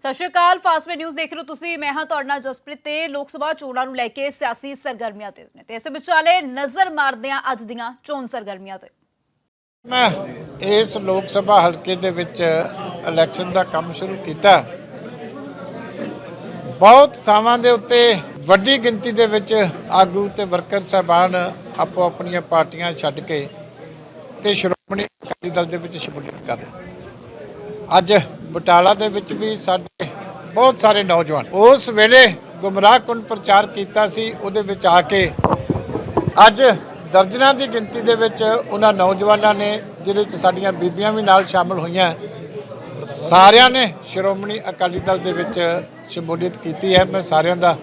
ਸਤਿ ਸ਼੍ਰੀ ਅਕਾਲ ਫਾਸਟਵੇ ਨਿਊਜ਼ ਦੇਖ ਰਹੇ ਹੋ ਤੁਸੀਂ। ਮੈਂ ਹਾਂ ਤੁਹਾਡੇ ਨਾਲ ਜਸਪ੍ਰੀਤ ਤੇ ਲੋਕ ਸਭਾ ਚੋਣਾਂ ਨੂੰ ਲੈ ਕੇ ਸਿਆਸੀ ਸਰਗਰਮੀਆਂ ਤੇ ਨੇ। ਤੇ ਇਸ ਵਿਚਾਲੇ ਨਜ਼ਰ ਮਾਰਦੇ ਹਾਂ ਅੱਜ ਦੀਆਂ ਚੋਣ ਸਰਗਰਮੀਆਂ ਤੇ। ਮੈਂ ਇਸ ਲੋਕ ਸਭਾ ਹਲਕੇ ਦੇ ਵਿੱਚ ਇਲੈਕਸ਼ਨ ਦਾ ਕੰਮ ਸ਼ੁਰੂ ਕੀਤਾ। ਬਹੁਤ ਥਾਵਾਂ ਦੇ ਉੱਤੇ ਵੱਡੀ ਗਿਣਤੀ ਦੇ ਵਿੱਚ ਆਗੂ ਤੇ ਵਰਕਰ ਸਾਹਿਬਾਨ ਆਪੋ ਆਪਣੀਆਂ ਪਾਰਟੀਆਂ ਛੱਡ ਕੇ ਤੇ ਸ਼੍ਰੋਮਣੀ ਅਕਾਲੀ ਦਲ ਦੇ ਵਿੱਚ ਸ਼ਮੂਲੀਅਤ ਕਰ ਰਹੇ ਅੱਜ ਬਟਾਲਾ ਦੇ ਵਿੱਚ ਵੀ ਸਾਡੇ ਬਹੁਤ ਸਾਰੇ ਨੌਜਵਾਨ ਉਸ ਵੇਲੇ ਗੁੰਮਰਾਹਕੁਨ ਪ੍ਰਚਾਰ ਕੀਤਾ ਸੀ, ਉਹਦੇ ਵਿੱਚ ਆ ਕੇ ਅੱਜ ਦਰਜਨਾਂ ਦੀ ਗਿਣਤੀ ਦੇ ਵਿੱਚ ਉਹਨਾਂ ਨੌਜਵਾਨਾਂ ਨੇ, ਜਿਹਦੇ ਵਿੱਚ ਸਾਡੀਆਂ ਬੀਬੀਆਂ ਵੀ ਨਾਲ ਸ਼ਾਮਲ ਹੋਈਆਂ, ਸਾਰਿਆਂ ਨੇ ਸ਼੍ਰੋਮਣੀ ਅਕਾਲੀ ਦਲ ਦੇ ਵਿੱਚ ਸ਼ਮੂਲੀਅਤ ਕੀਤੀ ਹੈ। ਮੈਂ ਸਾਰਿਆਂ ਦਾ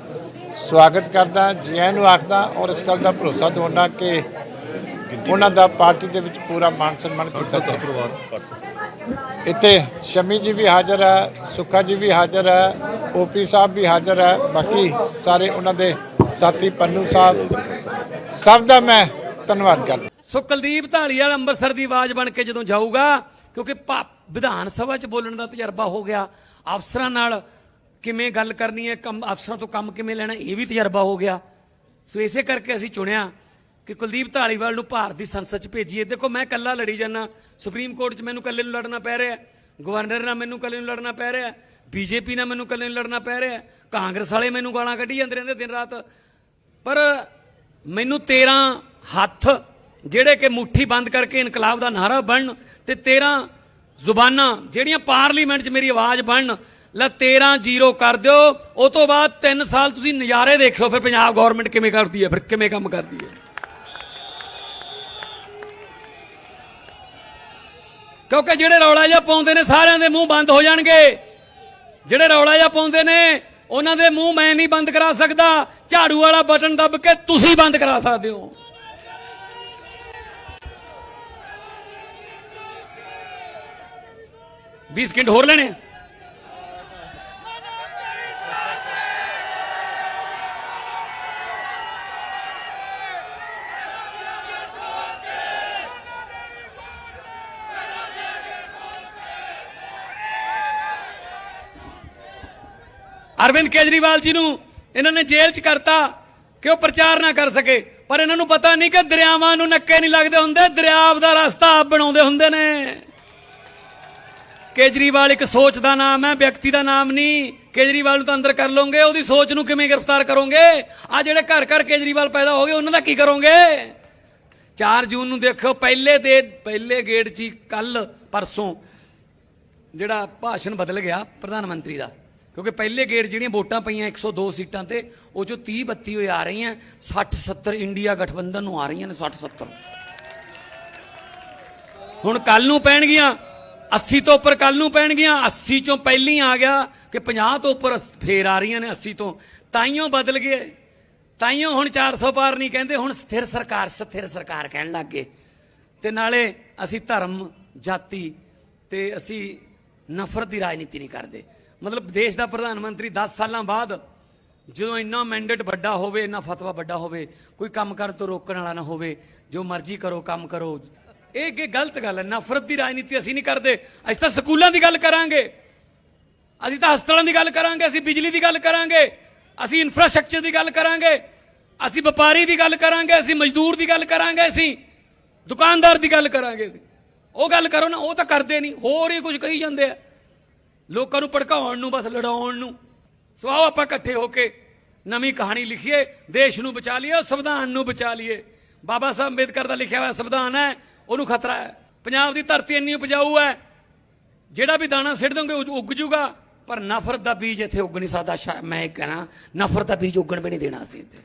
ਸਵਾਗਤ ਕਰਦਾ ਜੀ ਆਇਆਂ ਨੂੰ ਆਖਦਾ ਔਰ ਇਸ ਗੱਲ ਦਾ ਭਰੋਸਾ ਦਿਵਾਉਣਾ ਕਿ ਉਹਨਾਂ ਦਾ ਪਾਰਟੀ ਦੇ ਵਿੱਚ ਪੂਰਾ ਮਾਨ ਸਨਮਾਨ ਕੀਤਾ ਜਾਏ ਇੱਥੇ ਸ਼ਮੀ ਜੀ ਵੀ ਹਾਜ਼ਰ ਹੈ, ਸੁੱਖਾ ਜੀ ਵੀ ਹਾਜ਼ਰ ਹੈ ਓਪੀ ਸਾਹਿਬ ਵੀ ਹਾਜ਼ਰ ਹੈ, ਬਾਕੀ ਸਾਰੇ ਉਹਨਾਂ ਦੇ ਸਾਥੀ ਪੰਨੂ ਸਾਹਿਬ। ਸਭ ਦਾ ਮੈਂ ਧੰਨਵਾਦ ਕਰਦਾ। ਸੋ ਕੁਲਦੀਪ ਢਾਲੀਵਾਲ ਅੰਮ੍ਰਿਤਸਰ ਦੀ ਆਵਾਜ਼ ਬਣ ਕੇ ਜਦੋਂ ਜਾਊਗਾ, ਕਿਉਂਕਿ ਭਾ- ਵਿਧਾਨ ਸਭਾ 'ਚ ਬੋਲਣ ਦਾ ਤਜਰਬਾ ਹੋ ਗਿਆ, ਅਫਸਰਾਂ ਨਾਲ ਕਿਵੇਂ ਗੱਲ ਕਰਨੀ ਹੈ, ਕੰਮ, ਅਫਸਰਾਂ ਤੋਂ ਕੰਮ ਕਿਵੇਂ ਲੈਣਾ, ਇਹ ਵੀ ਤਜਰਬਾ ਹੋ ਗਿਆ। ਸੋ ਇਸੇ ਕਰਕੇ ਅਸੀਂ ਚੁਣਿਆ ਕਿ ਕੁਲਦੀਪ ਢਾਲੀਵਾਲ ਨੂੰ ਭਾਰਤ ਦੀ ਸੰਸਦ 'ਚ ਭੇਜੀਏ। ਦੇਖੋ, ਮੈਂ ਇਕੱਲਾ ਲੜੀ ਜਾਂਦਾ। ਸੁਪਰੀਮ ਕੋਰਟ 'ਚ ਮੈਨੂੰ ਇਕੱਲੇ ਨੂੰ ਲੜਨਾ ਪੈ ਰਿਹਾ। ਗਵਰਨਰ ਨਾਲ ਮੈਨੂੰ ਇਕੱਲੇ ਨੂੰ ਲੜਨਾ ਪੈ ਰਿਹਾ। ਹੈ। ਬੀਜੇਪੀ ਨਾਲ ਮੈਨੂੰ ਇਕੱਲੇ ਨੂੰ ਲੜਨਾ ਪੈ ਰਿਹਾ। ਕਾਂਗਰਸ ਵਾਲੇ ਮੈਨੂੰ ਗਾਲਾਂ ਕੱਢੀ ਜਾਂਦੇ ਰਹਿੰਦੇ ਦਿਨ ਰਾਤ। ਪਰ ਮੈਨੂੰ 13 ਹੱਥ ਜਿਹੜੇ ਕਿ ਮੁੱਠੀ ਬੰਦ ਕਰਕੇ ਇਨਕਲਾਬ ਦਾ ਨਾਰਾ ਬਣਨ ਤੇ 13 ਜ਼ੁਬਾਨਾਂ ਜਿਹੜੀਆਂ ਪਾਰਲੀਮੈਂਟ 'ਚ ਮੇਰੀ ਆਵਾਜ਼ ਬਣਨ, ਲੈ 13 ਜ਼ੀਰੋ ਕਰ ਦਿਓ। ਉਹ ਤੋਂ ਬਾਅਦ 3 ਸਾਲ ਤੁਸੀਂ ਨਜ਼ਾਰੇ ਦੇਖਿਓ ਫਿਰ ਪੰਜਾਬ ਗਵਰਨਮੈਂਟ ਕਿਵੇਂ ਕਰਦੀ ਹੈ, ਫਿਰ ਕਿਵੇਂ ਕੰਮ ਕਰਦੀ ਹੈ। ਕਿਉਂਕਿ ਜਿਹੜੇ ਰੌਲਾ ਜਿਹਾ ਪਾਉਂਦੇ ਨੇ ਸਾਰਿਆਂ ਦੇ ਮੂੰਹ ਬੰਦ ਹੋ ਜਾਣਗੇ। ਜਿਹੜੇ ਰੌਲਾ ਜਿਹਾ ਪਾਉਂਦੇ ਨੇ, ਉਹਨਾਂ ਦੇ ਮੂੰਹ ਮੈਂ ਨਹੀਂ ਬੰਦ ਕਰਾ ਸਕਦਾ। ਝਾੜੂ ਵਾਲਾ ਬਟਨ ਦੱਬ ਕੇ ਤੁਸੀਂ ਬੰਦ ਕਰਾ ਸਕਦੇ ਹੋ। बीस ਸਕਿੰਟ ਹੋਰ ਲੈਣੇ ਅਰਵਿੰਦ ਕੇਜਰੀਵਾਲ ਜੀ ਨੂੰ ਇਹਨਾਂ ਨੇ ਜੇਲ੍ਹ 'ਚ ਕਰਤਾ ਕਿ ਉਹ ਪ੍ਰਚਾਰ ਨਾ ਕਰ ਸਕੇ। ਪਰ ਇਹਨਾਂ ਨੂੰ ਪਤਾ ਨਹੀਂ ਕਿ ਦਰਿਆਵਾਂ ਨੂੰ ਨੱਕੇ ਨਹੀਂ ਲੱਗਦੇ ਹੁੰਦੇ, ਦਰਿਆ ਦਾ ਰਸਤਾ ਆਪ ਬਣਾਉਂਦੇ ਹੁੰਦੇ ਨੇ। ਕੇਜਰੀਵਾਲ ਇੱਕ ਸੋਚ ਦਾ ਨਾਮ ਹੈ, ਵਿਅਕਤੀ ਦਾ ਨਾਮ ਨਹੀਂ। ਕੇਜਰੀਵਾਲ ਨੂੰ ਤਾਂ ਅੰਦਰ ਕਰ ਲਓਗੇ, ਉਹਦੀ ਸੋਚ ਨੂੰ ਕਿਵੇਂ ਗ੍ਰਿਫਤਾਰ ਕਰੋਗੇ? ਆ ਜਿਹੜੇ ਘਰ ਘਰ ਕੇਜਰੀਵਾਲ ਪੈਦਾ ਹੋ ਗਏ, ਉਹਨਾਂ ਦਾ ਕੀ ਕਰੋਗੇ? 4 ਜੂਨ ਨੂੰ ਦੇਖੋ ਪਹਿਲੇ ਦੇ, ਪਹਿਲੇ ਗੇਟ 'ਚ ਕੱਲ ਪਰਸੋਂ ਜਿਹੜਾ ਭਾਸ਼ਣ ਬਦਲ ਗਿਆ ਪ੍ਰਧਾਨ ਮੰਤਰੀ ਦਾ। ਕਿਉਂਕਿ ਪਹਿਲੇ ਗੇੜ ਜਿਹੜੀਆਂ ਵੋਟਾਂ ਪਈਆਂ 102 ਸੀਟਾਂ ਤੇ, ਉਹ ਚੋਂ 30 32 ਹੋਏ ਆ ਰਹੀਆਂ 60 70 ਇੰਡੀਆ ਗਠਬੰਧਨ ਨੂੰ ਆ ਰਹੀਆਂ ਨੇ 60 70 ਹੁਣ ਕੱਲ ਨੂੰ ਪੈਣਗੀਆਂ 80 ਤੋਂ ਉੱਪਰ ਕੱਲ ਨੂੰ ਪੈਣਗੀਆਂ 80 ਚੋਂ ਪਹਿਲੀ ਆ ਗਿਆ ਕਿ 50 ਤੋਂ ਉੱਪਰ ਫੇਰ ਆ ਰਹੀਆਂ ਨੇ 80 ਤੋਂ। ਤਾਈਓ ਬਦਲ ਗਏ। ਤਾਈਓ ਹੁਣ 400 ਪਾਰ ਨਹੀਂ ਕਹਿੰਦੇ, ਹੁਣ ਸਥਿਰ ਸਰਕਾਰ ਸਥਿਰ ਸਰਕਾਰ ਕਹਿਣ ਲੱਗ ਗਏ। ਤੇ ਨਾਲੇ ਅਸੀਂ ਧਰਮ, ਜਾਤੀ ਤੇ ਅਸੀਂ ਨਫ਼ਰਤ ਦੀ ਰਾਜਨੀਤੀ ਨਹੀਂ ਕਰਦੇ। ਮਤਲਬ ਦੇਸ਼ ਦਾ ਪ੍ਰਧਾਨ ਮੰਤਰੀ 10 ਸਾਲਾਂ ਬਾਅਦ ਜਦੋਂ ਇੰਨਾ ਮੈਂਡੇਟ ਵੱਡਾ ਹੋਵੇ, ਇੰਨਾ ਫਤਵਾ ਵੱਡਾ ਹੋਵੇ, ਕੋਈ ਕੰਮ ਕਰਨ ਤੋਂ ਰੋਕਣ ਵਾਲਾ ਨਾ ਹੋਵੇ, ਜੋ ਮਰਜ਼ੀ ਕਰੋ, ਕੰਮ ਕਰੋ। ਇਹ ਕਿ ਗਲਤ ਗੱਲ ਹੈ। ਨਫ਼ਰਤ ਦੀ ਰਾਜਨੀਤੀ ਅਸੀਂ ਨਹੀਂ ਕਰਦੇ। ਅਸੀਂ ਤਾਂ ਸਕੂਲਾਂ ਦੀ ਗੱਲ ਕਰਾਂਗੇ। ਅਸੀਂ ਤਾਂ ਹਸਪਤਾਲਾਂ ਦੀ ਗੱਲ ਕਰਾਂਗੇ। ਅਸੀਂ ਬਿਜਲੀ ਦੀ ਗੱਲ ਕਰਾਂਗੇ। ਅਸੀਂ ਇਨਫਰਾਸਟ੍ਰਕਚਰ ਦੀ ਗੱਲ ਕਰਾਂਗੇ। ਅਸੀਂ ਵਪਾਰੀ ਦੀ ਗੱਲ ਕਰਾਂਗੇ। ਅਸੀਂ ਮਜ਼ਦੂਰ ਦੀ ਗੱਲ ਕਰਾਂਗੇ ਅਸੀਂ। ਦੁਕਾਨਦਾਰ ਦੀ ਗੱਲ ਕਰਾਂਗੇ ਅਸੀਂ। ਉਹ ਗੱਲ ਕਰੋ ਨਾ, ਉਹ ਤਾਂ ਕਰਦੇ ਨਹੀਂ। ਹੋਰ ਹੀ ਕੁਝ ਕਹੀ ਜਾਂਦੇ ਆ। ਲੋਕਾਂ ਨੂੰ ਭੜਕਾਉਣ ਨੂੰ, ਬਸ ਲੜਾਉਣ ਨੂੰ। ਸੋ ਆਓ ਆਪਾਂ ਇਕੱਠੇ ਹੋ ਕੇ ਨਵੀਂ ਕਹਾਣੀ ਲਿਖੀਏ, ਦੇਸ਼ ਨੂੰ ਬਚਾ ਲਈਏ ਸੰਵਿਧਾਨ ਨੂੰ ਬਚਾ ਲਈਏ। ਬਾਬਾ ਸਾਹਿਬ ਅੰਬੇਦਕਰ ਦਾ ਲਿਖਿਆ ਹੋਇਆ ਸੰਵਿਧਾਨ ਹੈ, ਉਹਨੂੰ ਖਤਰਾ ਹੈ। ਪੰਜਾਬ ਦੀ ਧਰਤੀ ਇੰਨੀ ਉਪਜਾਊ ਹੈ, ਜਿਹੜਾ ਵੀ ਦਾਣਾ ਸਿੱਟ ਦੋਗੇ, ਉਹ ਉੱਗ ਜੂਗਾ। ਪਰ ਨਫ਼ਰਤ ਦਾ ਬੀਜ ਇੱਥੇ ਉੱਗ ਨਹੀਂ ਸਕਦਾ। ਸ਼ਾ- ਮੈਂ ਇਹ ਕਹਿਣਾ, ਨਫ਼ਰਤ ਦਾ ਬੀਜ ਉੱਗਣ ਵੀ ਨਹੀਂ ਦੇਣਾ ਅਸੀਂ ਇੱਥੇ।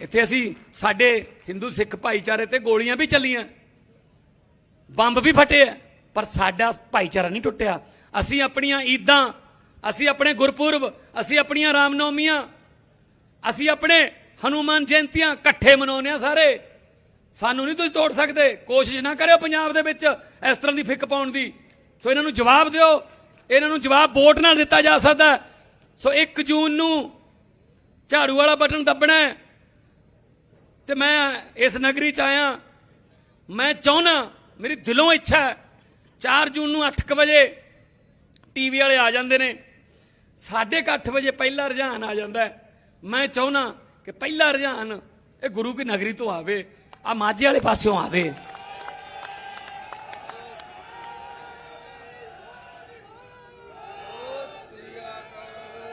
ਇੱਥੇ ਅਸੀਂ ਸਾਡੇ ਹਿੰਦੂ ਸਿੱਖ ਭਾਈਚਾਰੇ ਤੇ ਗੋਲੀਆਂ ਵੀ ਚੱਲੀਆਂ। ਬੰਬ ਵੀ ਫਟੇ ਆ, ਪਰ ਸਾਡਾ ਭਾਈਚਾਰਾ ਨਹੀਂ ਟੁੱਟਿਆ। ਅਸੀਂ ਆਪਣੀਆਂ ਈਦਾਂ, ਅਸੀਂ ਆਪਣੇ ਗੁਰਪੁਰਬ, ਅਸੀਂ ਆਪਣੀਆਂ ਰਾਮਨੌਮੀਆਂ, ਅਸੀਂ ਆਪਣੇ ਹਨੂਮਾਨ ਜਯੰਤੀਆਂ ਇਕੱਠੇ ਮਨਾਉਂਦੇ ਆ ਸਾਰੇ। ਸਾਨੂੰ ਨਹੀਂ ਤੁਸੀਂ ਤੋੜ ਸਕਦੇ, ਕੋਸ਼ਿਸ਼ ਨਾ ਕਰਿਓ ਪੰਜਾਬ ਦੇ ਵਿੱਚ ਇਸ ਤਰ੍ਹਾਂ ਦੀ ਫਿੱਕ ਪਾਉਣ ਦੀ। ਸੋ ਇਹਨਾਂ ਨੂੰ ਜਵਾਬ ਦਿਓ, ਇਹਨਾਂ ਨੂੰ ਜਵਾਬ ਵੋਟ ਨਾਲ ਦਿੱਤਾ ਜਾ ਸਕਦਾ ਸੋ 1 ਜੂਨ ਨੂੰ ਝਾੜੂ ਵਾਲਾ ਬਟਨ ਦੱਬਣਾ ਹੈ। ਤੇ ਮੈਂ ਇਸ ਨਗਰੀ ਚ ਆਇਆ। ਮੈਂ ਚਾਹੁੰਦਾ, ਮੇਰੀ ਦਿਲੋਂ ਇੱਛਾ ਹੈ 4 ਜੂਨ ਨੂੰ 8:00 ਵਜੇ ਟੀਵੀ ਵਾਲੇ ਆ ਜਾਂਦੇ ਨੇ। ਸਾਢੇ ਕੁ ਅੱਠ ਵਜੇ ਪਹਿਲਾ ਰੁਝਾਨ ਆ ਜਾਂਦਾ ਮੈਂ ਚਾਹੁੰਨਾ ਕਿ ਪਹਿਲਾ ਰੁਝਾਨ ਇਹ ਗੁਰੂ ਕੀ ਨਗਰੀ ਤੋਂ ਆਵੇ, ਆ ਮਾਝੇ ਵਾਲੇ ਪਾਸਿਓਂ ਆਵੇ।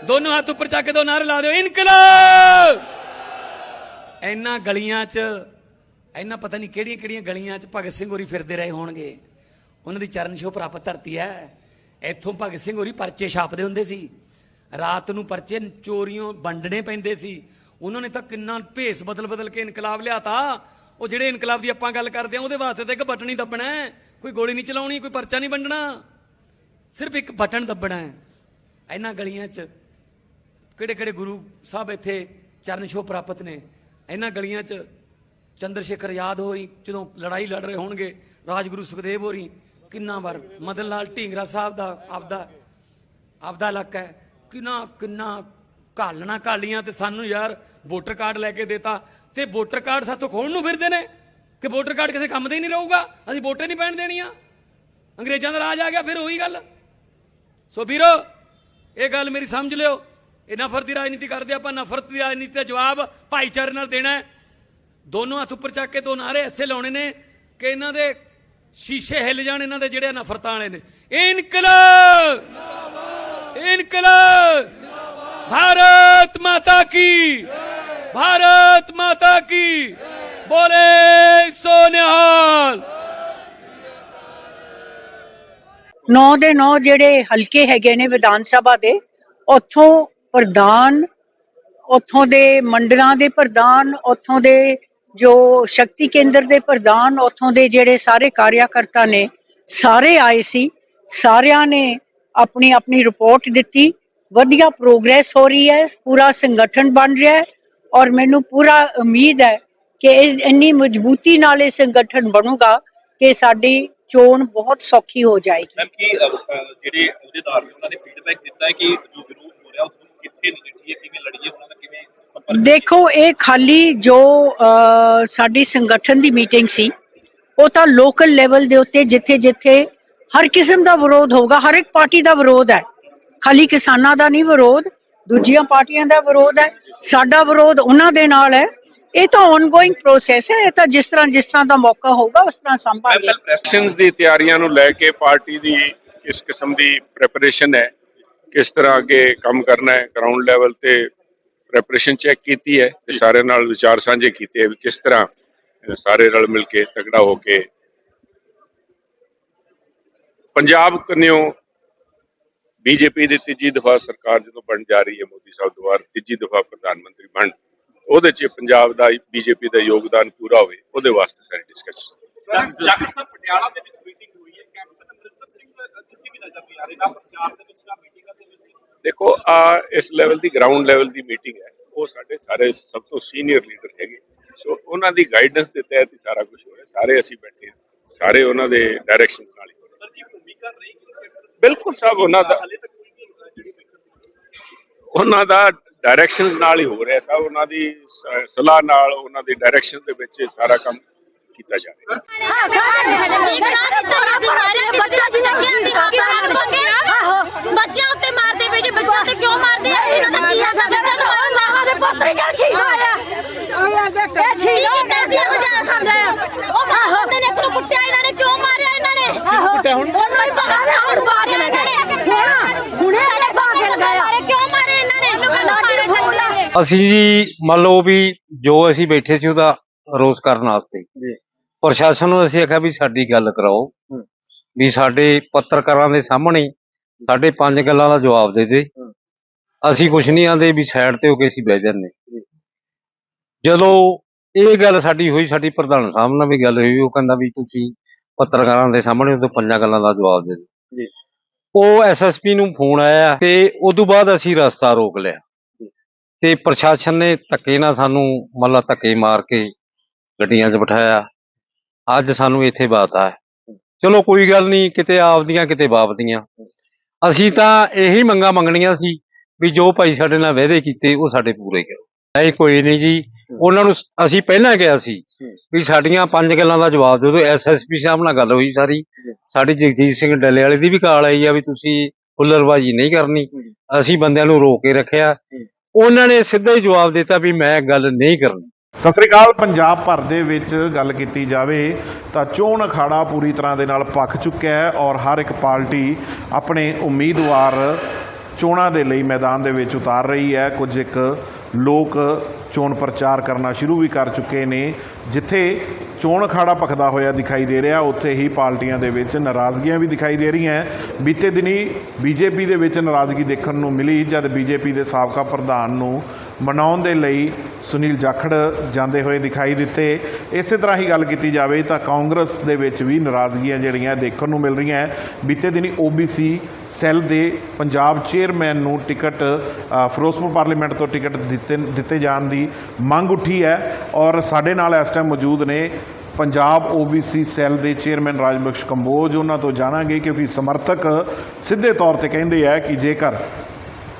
ਦੋਨੋਂ ਹੱਥ ਉੱਪਰ ਚੱਕ ਕੇ ਦੋ ਨਾਰੇ ਲਾ ਦਿਓ, ਇਨਕਲਾਬ! ਇੰਨਾ ਗਲੀਆਂ 'ਚ ਇੰਨਾ ਪਤਾ ਨਹੀਂ ਕਿਹੜੀਆਂ ਕਿਹੜੀਆਂ ਗਲੀਆਂ 'ਚ ਭਗਤ ਸਿੰਘ ਹੋਰੀ ਫਿਰਦੇ ਰਹੇ ਹੋਣਗੇ। ਉਹਨਾਂ ਦੀ ਚਰਨ ਛੋਹ ਪ੍ਰਾਪਤ ਧਰਤੀ ਹੈ। ਇੱਥੋਂ ਭਗਤ ਸਿੰਘ ਹੋਰੀ ਪਰਚੇ ਛਾਪਦੇ ਹੁੰਦੇ ਸੀ। ਰਾਤ ਨੂੰ ਪਰਚੇ ਚੋਰੀਆਂ ਵੰਡਣੇ ਪੈਂਦੇ ਸੀ। ਉਹਨਾਂ ਨੇ ਤਾਂ ਕਿੰਨਾ ਭੇਸ ਬਦਲ ਬਦਲ ਕੇ ਇਨਕਲਾਬ ਲਿਆਤਾ ਉਹ ਜਿਹੜੇ ਇਨਕਲਾਬ ਦੀ ਆਪਾਂ ਗੱਲ ਕਰਦੇ ਆ, ਉਹਦੇ ਵਾਸਤੇ ਤਾਂ ਇੱਕ ਬਟਨ ਹੀ ਦੱਬਣਾ ਹੈ। ਕੋਈ ਗੋਲੀ ਨਹੀਂ ਚਲਾਉਣੀ, ਕੋਈ ਪਰਚਾ ਨਹੀਂ ਵੰਡਣਾ। ਸਿਰਫ ਇੱਕ ਬਟਨ ਦੱਬਣਾ ਹੈ। ਇਹਨਾਂ ਗਲੀਆਂ 'ਚ ਕਿਹੜੇ ਕਿਹੜੇ ਗੁਰੂ ਸਾਹਿਬ ਇੱਥੇ ਚਰਨ ਛੋਹ ਪ੍ਰਾਪਤ ਨੇ। ਇਹਨਾਂ ਗਲੀਆਂ 'ਚ ਚੰਦਰ ਸ਼ੇਖਰ ਯਾਦ ਹੋਰੀ, ਜਦੋਂ ਲੜਾਈ ਲੜ ਰਹੇ ਹੋਣਗੇ, ਰਾਜਗੁਰੂ ਸੁਖਦੇਵ ਹੋਰੀ ਕਿੰਨਾ ਵਾਰ? ਮਦਨ ਲਾਲ ਢੀਂਗਰਾ ਸਾਹਿਬ ਦਾ ਆਪਦਾ ਆਪਦਾ ਇਲਾਕਾ ਹੈ। ਕਿੰਨਾ ਕਿੰਨਾ ਘਾਲਣਾ ਘਾਲੀਆਂ ਤੇ ਸਾਨੂੰ ਯਾਰ ਵੋਟਰ ਕਾਰਡ ਲੈ ਕੇ ਦੇਤਾ ਤੇ ਵੋਟਰ ਕਾਰਡ ਸਾਥੋਂ ਖੋਣ ਨੂੰ ਫਿਰਦੇ ਨੇ ਕਿ ਵੋਟਰ ਕਾਰਡ ਕਿਸੇ ਕੰਮ ਦੇ ਹੀ ਨਹੀਂ ਰਹੂਗਾ? ਅਸੀਂ ਵੋਟੇ ਨਹੀਂ ਪੈਣ ਦੇਣੀਆਂ। ਅੰਗਰੇਜ਼ਾਂ ਦਾ ਰਾਜ ਆ ਗਿਆ, ਫਿਰ ਉਹੀ ਗੱਲ। ਸੋ ਵੀਰੋ, ਇਹ ਗੱਲ ਮੇਰੀ ਸਮਝ ਲਿਓ। ਇਹ ਨਫ਼ਰਤ ਦੀ ਰਾਜਨੀਤੀ ਕਰਦੇ ਆਪਾਂ, ਨਫ਼ਰਤ ਦੀ ਰਾਜਨੀਤੀ ਦਾ ਜਵਾਬ ਭਾਈਚਾਰੇ ਨਾਲ ਦੇਣਾ ਹੈ। ਦੋਨੋਂ ਹੱਥ ਉੱਪਰ ਚੱਕ ਕੇ ਦੋ ਨਾਰੇ ਐਸੇ ਲਾਉਣੇ ਨੇ ਕਿ ਇਹਨਾਂ ਦੇ ਸ਼ੀਸ਼ੇ ਹਿੱਲ ਜਾਣ ਇਹਨਾਂ ਦੇ ਜਿਹੜੇ ਨਫ਼ਰਤਾਂ ਵਾਲੇ ਨੇ। ਇਨਕਲਾਬ! ਜਿੰਦਾਬਾਦ ਇਨਕਲਾਬ! ਜਿੰਦਾਬਾਦ ਭਾਰਤ ਮਾਤਾ ਕੀ? ਭਾਰਤ ਮਾਤਾ ਕੀ? ਬੋਲੇ ਸੋਨਿਹਾਲ! ਨੌ ਦੇ ਨੌ ਜਿਹੜੇ ਹਲਕੇ ਹੈਗੇ ਨੇ ਵਿਧਾਨ ਸਭਾ ਦੇ, ਉੱਥੋਂ ਪ੍ਰਧਾਨ, ਉੱਥੋਂ ਦੇ ਮੰਡਲਾਂ ਦੇ ਪ੍ਰਧਾਨ, ਉੱਥੋਂ ਦੇ ਜੋ ਸ਼ਕਤੀ ਕੇਂਦਰ ਦੇ ਪ੍ਰਧਾਨ ਉੱਥੋਂ ਦੇ ਜਿਹੜੇ ਸਾਰੇ ਕਾਰਿਆਕਰਤਾ ਨੇ, ਸਾਰੇ ਆਏ ਸੀ, ਸਾਰਿਆਂ ਨੇ ਆਪਣੀ ਆਪਣੀ ਰਿਪੋਰਟ ਦਿੱਤੀ। ਵਧੀਆ ਪ੍ਰੋਗਰੈਸ ਹੋ ਰਹੀ ਹੈ, ਪੂਰਾ ਸੰਗਠਨ ਬਣ ਰਿਹਾ ਹੈ ਔਰ ਮੈਨੂੰ ਪੂਰਾ ਉਮੀਦ ਹੈ ਕਿ ਇਸ ਇੰਨੀ ਮਜ਼ਬੂਤੀ ਨਾਲ ਇਹ ਸੰਗਠਨ ਬਣੂਗਾ ਕਿ ਸਾਡੀ ਚੋਣ ਬਹੁਤ ਸੌਖੀ ਹੋ ਜਾਏਗੀ। ਮੈਮ, ਕੀ ਜਿਹੜੇ ਅਹੁਦੇਦਾਰ ਨੇ, ਉਹਨਾਂ ਨੇ ਫੀਡਬੈਕ ਦਿੱਤਾ ਹੈ ਕਿ ਜੋ ਵਿਰੋਧ ਹੋ ਰਿਹਾ ਉਸ ਨੂੰ ਕਿੱਥੇ ਨਜਿੱਠੀਏ, ਕਿਵੇਂ ਲੜੀਏ, ਉਹਨਾਂ ਦਾ ਕਿਵੇਂ ਦੇਖੋ ਇਹ ਖਾਲੀ ਜੋ ਸਾਡੀ ਸੰਗਠਨ ਦੀ ਮੀਟਿੰਗ ਸੀ ਉਹ ਤਾਂ ਲੋਕਲ ਲੈਵਲ ਦੇ ਉੱਤੇ ਜਿੱਥੇ ਜਿੱਥੇ ਹਰ ਕਿਸਮ ਦਾ ਵਿਰੋਧ ਹੋਗਾ ਹਰ ਇੱਕ ਪਾਰਟੀ ਦਾ ਵਿਰੋਧ ਹੈ। ਖਾਲੀ ਕਿਸਾਨਾਂ ਦਾ ਨਹੀਂ ਵਿਰੋਧ ਦੂਜੀਆਂ ਪਾਰਟੀਆਂ ਦਾ ਵਿਰੋਧ ਹੈ ਸਾਡਾ ਵਿਰੋਧ ਉਹਨਾਂ ਦੇ ਨਾਲ ਹੈ। ਇਹ ਤਾਂ ਆਨਗੋਇੰਗ ਪ੍ਰੋਸੈਸ ਹੈ ਇਹ ਤਾਂ ਜਿਸ ਤਰ੍ਹਾਂ ਜਿਸ ਤਰ੍ਹਾਂ ਦਾ ਮੌਕਾ ਹੋਗਾ ਉਸ ਤਰ੍ਹਾਂ ਸੰਭਾਲਾਂਗੇ ਇਲੈਕਸ਼ਨਸ ਦੀ ਤਿਆਰੀਆਂ ਨੂੰ ਲੈ ਕੇ ਪਾਰਟੀ ਦੀ ਇਸ ਕਿਸਮ ਦੀ ਪ੍ਰੈਪਰੇਸ਼ਨ ਹੈ ਕਿਸ ਤਰ੍ਹਾਂ ਅੱਗੇ ਕੰਮ ਕਰਨਾ ਹੈ ਗਰਾਊਂਡ ਲੈਵਲ ਤੇ ਪ੍ਰੈਪਰੇਸ਼ਨ ਚੈੱਕ ਕੀਤੀ ਹੈ ਤੇ ਸਾਰੇ ਨਾਲ ਵਿਚਾਰ ਸਾਂਝੇ ਕੀਤੇ ਵੀ ਕਿਸ ਤਰ੍ਹਾਂ ਸਾਰੇ ਰਲ ਮਿਲ ਕੇ ਤਕੜਾ ਹੋ ਕੇ ਪੰਜਾਬ ਕਨਿਓ ਬੀਜੇਪੀ ਦੀ ਤੀਜੀ ਦਫਾ ਸਰਕਾਰ ਜਦੋਂ ਬਣ ਜਾ ਰਹੀ ਹੈ ਮੋਦੀ ਸਾਹਿਬ ਦੁਆਰਾ, ਤੀਜੀ ਦਫਾ ਪ੍ਰਧਾਨ ਮੰਤਰੀ ਬਣ, ਉਹਦੇ 'ਚ ਪੰਜਾਬ ਦਾ ਬੀਜੇਪੀ ਦਾ ਯੋਗਦਾਨ ਪੂਰਾ ਹੋਵੇ, ਉਹਦੇ ਵਾਸਤੇ ਸਾਰੀ ਡਿਸਕਸ਼ਨ ਜੱਟ ਸਾਹਿਬ ਪਟਿਆਲਾ ਦੇ ਵਿੱਚ ਮੀਟਿੰਗ ਹੋਈ ਹੈ, ਕੈਪਟਨ ਅਮਰਿੰਦਰ ਸਿੰਘ ਜਿੱਥੇ ਵੀ ਨਜ਼ਰ ਨਹੀਂ ਆ ਰਹੇ, ਨਾ ਪੰਜਾਬ ਦੇ ਵਿੱਚ, ਨਾ ਦੇਖੋ ਆ ਇਸ ਲੈਵਲ ਦੀ ਗਰਾਊਂਡ ਲੈਵਲ ਦੀ ਮੀਟਿੰਗ ਹੈ। ਉਹ ਸਾਡੇ ਸਾਰੇ ਸਭ ਤੋਂ ਸੀਨੀਅਰ ਲੀਡਰ ਹੈਗੇ। ਸੋ ਉਹਨਾਂ ਦੀ ਗਾਈਡੈਂਸ ਦੇ ਤਹਿਤ ਹੀ ਸਾਰਾ ਕੁਝ ਹੋ ਰਿਹਾ। ਸਾਰੇ ਅਸੀਂ ਬੈਠੇ ਹਾਂ। ਸਾਰੇ ਉਹਨਾਂ ਦੇ ਡਾਇਰੈਕਸ਼ਨਸ ਨਾਲ ਹੀ ਬਿਲਕੁਲ ਸਭ ਉਹਨਾਂ ਦਾ ਉਹਨਾਂ ਦਾ ਡਾਇਰੈਕਸ਼ਨਸ ਨਾਲ ਹੀ ਹੋ ਰਿਹਾ। ਸਭ ਉਹਨਾਂ ਦੀ ਸਲਾਹ ਨਾਲ ਉਹਨਾਂ ਦੀ ਡਾਇਰੈਕਸ਼ਨ ਦੇ ਵਿੱਚ ਇਹ ਸਾਰਾ ਕੰਮ ਕੀਤਾ ਜਾ ਰਿਹਾ ਬੱਚਿਆਂ ਉੱਤੇ ਮਾਰਦੇ ਪਏ ਜੇ ਬੱਚਿਆਂ ਤੇ ਕਿਉਂ ਮਾਰਦੇ ਆ ਇਹਨਾਂ ਦਾ ਕੀ ਆ ਮਾਵਾਂ ਦੇ ਪੁੱਤਰ ਜੜ ਛੀਨਾ ਆ ਇਹ ਛੀਨਾ ਹੁੰਦਾ ਸੀ ਉਹ ਜਾ ਖਾਂਦੇ ਆ ਉਹ ਮਾਂ ਨੇ ਇੱਕ ਨੂੰ ਕੁੱਟਿਆ ਇਹਨਾਂ ਨੇ ਕਿਉਂ ਮਾਰਿਆ ਇਹਨਾਂ ਨੇ ਕੁੱਟਿਆ ਹੁਣ ਉਹਨਾਂ ਨੂੰ ਪਤਾ ਹੁਣ ਮਾਰਿਆ ਇਹਨਾਂ ਨੇ ਹੁਣ ਹੁਣੇ ਸਾਡੇ ਸਾਹ ਲਗਾਇਆ ਕਿਉਂ ਮਾਰੇ ਇਹਨਾਂ ਨੇ ਇਹਨੂੰ ਕਹਿੰਦਾ ਫੋਨ ਲਾ ਅਸੀਂ ਜੀ ਮੰਨ ਲਓ ਵੀ ਜੋ ਅਸੀਂ ਬੈਠੇ ਸੀ ਉਹਦਾ ਰੋਸ ਕਰਨ ਵਾਸਤੇ। ਪ੍ਰਸ਼ਾਸਨ ਨੂੰ ਅਸੀਂ ਆਖਿਆ ਵੀ ਸਾਡੀ ਗੱਲ ਕਰਾਓ। ਵੀ ਸਾਡੇ ਪੱਤਰਕਾਰਾਂ ਦੇ ਸਾਹਮਣੇ ਸਾਡੇ ਪੰਜ ਗੱਲਾਂ ਦਾ ਜਵਾਬ ਦੇ ਦੇ। ਅਸੀਂ ਕੁਝ ਨਹੀਂ ਆਂਦੇ ਵੀ ਸਾਈਡ ਤੇ ਹੋ ਕੇ ਅਸੀਂ ਬਹਿ ਜਾਂਦੇ। ਜਦੋਂ ਇਹ ਗੱਲ ਸਾਡੀ ਹੋਈ ਸਾਡੀ ਪ੍ਰਧਾਨ ਸਾਹਿਬ ਨਾਲ ਵੀ ਗੱਲ ਹੋਈ ਉਹ ਕਹਿੰਦਾ ਵੀ ਤੁਸੀਂ ਪੱਤਰਕਾਰਾਂ ਦੇ ਸਾਹਮਣੇ ਉਹ ਪੰਜਾਂ ਗੱਲਾਂ ਦਾ ਜਵਾਬ ਦੇ ਦਿਓ। ਉਹ ਐਸਐਸਪੀ ਨੂੰ ਫੋਨ ਆਇਆ ਤੇ ਉਦੋਂ ਬਾਅਦ ਅਸੀਂ ਰਸਤਾ ਰੋਕ ਲਿਆ। ਤੇ ਪ੍ਰਸ਼ਾਸਨ ਨੇ ਧੱਕੇ ਨਾਲ ਸਾਨੂੰ ਮੱਲਾ ਧੱਕੇ ਮਾਰ ਕੇ ਗੱਡੀਆਂ 'ਚ ਬਿਠਾਇਆ। ਅੱਜ ਸਾਨੂੰ ਇੱਥੇ ਬਾਤਾ ਹੈ ਚਲੋ ਕੋਈ ਗੱਲ ਨਹੀਂ ਕਿਤੇ ਆਪਦੀਆਂ ਕਿਤੇ ਬਾਪ ਦੀਆਂ ਅਸੀਂ ਤਾਂ ਇਹੀ ਮੰਗਾਂ ਮੰਗਣੀਆਂ ਸੀ ਵੀ ਜੋ ਭਾਈ ਸਾਡੇ ਨਾਲ ਵਾਅਦੇ ਕੀਤੇ ਉਹ ਸਾਡੇ ਪੂਰੇ ਕਰੋ। ਨਹੀਂ ਕੋਈ ਨਹੀਂ ਜੀ। ਉਹਨਾਂ ਨੂੰ ਅਸੀਂ ਪਹਿਲਾਂ ਕਿਹਾ ਸੀ ਵੀ ਸਾਡੀਆਂ ਪੰਜ ਗੱਲਾਂ ਦਾ ਜਵਾਬ ਦਿਓ। ਐਸਐਸਪੀ ਸਾਹਿਬ ਨਾਲ ਗੱਲ ਹੋਈ ਸਾਰੀ। ਸਾਡੀ ਜਗਜੀਤ ਸਿੰਘ ਡੱਲੇ ਵਾਲੇ ਦੀ ਵੀ ਕਾਲ ਆਈ ਆ ਵੀ ਤੁਸੀਂ ਹੁੱਲੜਬਾਜੀ ਨਹੀਂ ਕਰਨੀ। ਅਸੀਂ ਬੰਦਿਆਂ ਨੂੰ ਰੋਕ ਕੇ ਰੱਖਿਆ। ਉਹਨਾਂ ਨੇ ਸਿੱਧਾ ਹੀ ਜਵਾਬ ਦਿੱਤਾ ਵੀ ਮੈਂ ਗੱਲ ਨਹੀਂ ਕਰਨੀ। ਸਤਿ ਸ੍ਰੀ ਅਕਾਲ, ਪੰਜਾਬ ਭਰ ਦੇ ਵਿੱਚ ਗੱਲ ਕੀਤੀ ਜਾਵੇ ਤਾਂ ਚੋਣ ਅਖਾੜਾ ਪੂਰੀ ਤਰ੍ਹਾਂ ਦੇ ਨਾਲ ਪੱਕ ਚੁੱਕਿਆ ਹੈ ਔਰ ਹਰ ਇੱਕ ਪਾਰਟੀ ਆਪਣੇ ਉਮੀਦਵਾਰ ਚੋਣਾਂ ਦੇ ਲਈ ਮੈਦਾਨ ਦੇ ਵਿੱਚ ਉਤਾਰ ਰਹੀ ਹੈ। ਕੁਝ ਇੱਕ ਲੋਕ ਚੋਣ ਪ੍ਰਚਾਰ ਕਰਨਾ ਸ਼ੁਰੂ ਵੀ ਕਰ ਚੁੱਕੇ ਨੇ। ਜਿੱਥੇ ਚੋਣ ਅਖਾੜਾ ਪੱਕਦਾ ਹੋਇਆ ਦਿਖਾਈ ਦੇ ਰਿਹਾ, ਉੱਥੇ ਹੀ ਪਾਰਟੀਆਂ ਦੇ ਵਿੱਚ ਨਾਰਾਜ਼ਗੀਆਂ ਵੀ ਦਿਖਾਈ ਦੇ ਰਹੀਆਂ ਬੀਤੇ ਦਿਨੀ ਬੀਜੇਪੀ ਦੇ ਵਿੱਚ ਨਾਰਾਜ਼ਗੀ ਦੇਖਣ ਨੂੰ ਮਿਲੀ, ਜਦ ਬੀਜੇਪੀ ਦੇ ਸਾਬਕਾ ਪ੍ਰਧਾਨ ਨੂੰ ਮਨਾਉਣ ਦੇ ਲਈ ਸੁਨੀਲ ਜਾਖੜ ਜਾਂਦੇ ਹੋਏ ਦਿਖਾਈ ਦਿੱਤੇ ਇਸੇ ਤਰ੍ਹਾਂ ਹੀ ਗੱਲ ਕੀਤੀ ਜਾਵੇ ਤਾਂ ਕਾਂਗਰਸ ਦੇ ਵਿੱਚ ਵੀ ਨਾਰਾਜ਼ਗੀਆਂ ਜਿਹੜੀਆਂ ਦੇਖਣ ਨੂੰ ਮਿਲ ਰਹੀਆਂ ਹੈ। ਬੀਤੇ ਦਿਨੀ OBC ਸੈੱਲ ਦੇ ਪੰਜਾਬ ਚੇਅਰਮੈਨ ਨੂੰ ਟਿਕਟ ਫਿਰੋਜ਼ਪੁਰ ਪਾਰਲੀਮੈਂਟ ਤੋਂ ਟਿਕਟ ਦਿੱਤੇ ਦਿੱਤੇ ਜਾਣ ਦੀ ਮੰਗ ਉੱਠੀ ਹੈ ਔਰ ਸਾਡੇ ਨਾਲ ਇਸ ਟਾਈਮ ਮੌਜੂਦ ਨੇ ਪੰਜਾਬ OBC ਸੈੱਲ ਦੇ ਚੇਅਰਮੈਨ ਰਾਜਬਖਸ਼ ਕੰਬੋਜ ਉਹਨਾਂ ਤੋਂ ਜਾਣਾਂਗੇ ਕਿਉਂਕਿ ਸਮਰਥਕ ਸਿੱਧੇ ਤੌਰ ਤੇ ਕਹਿੰਦੇ ਆ ਕਿ ਜੇਕਰ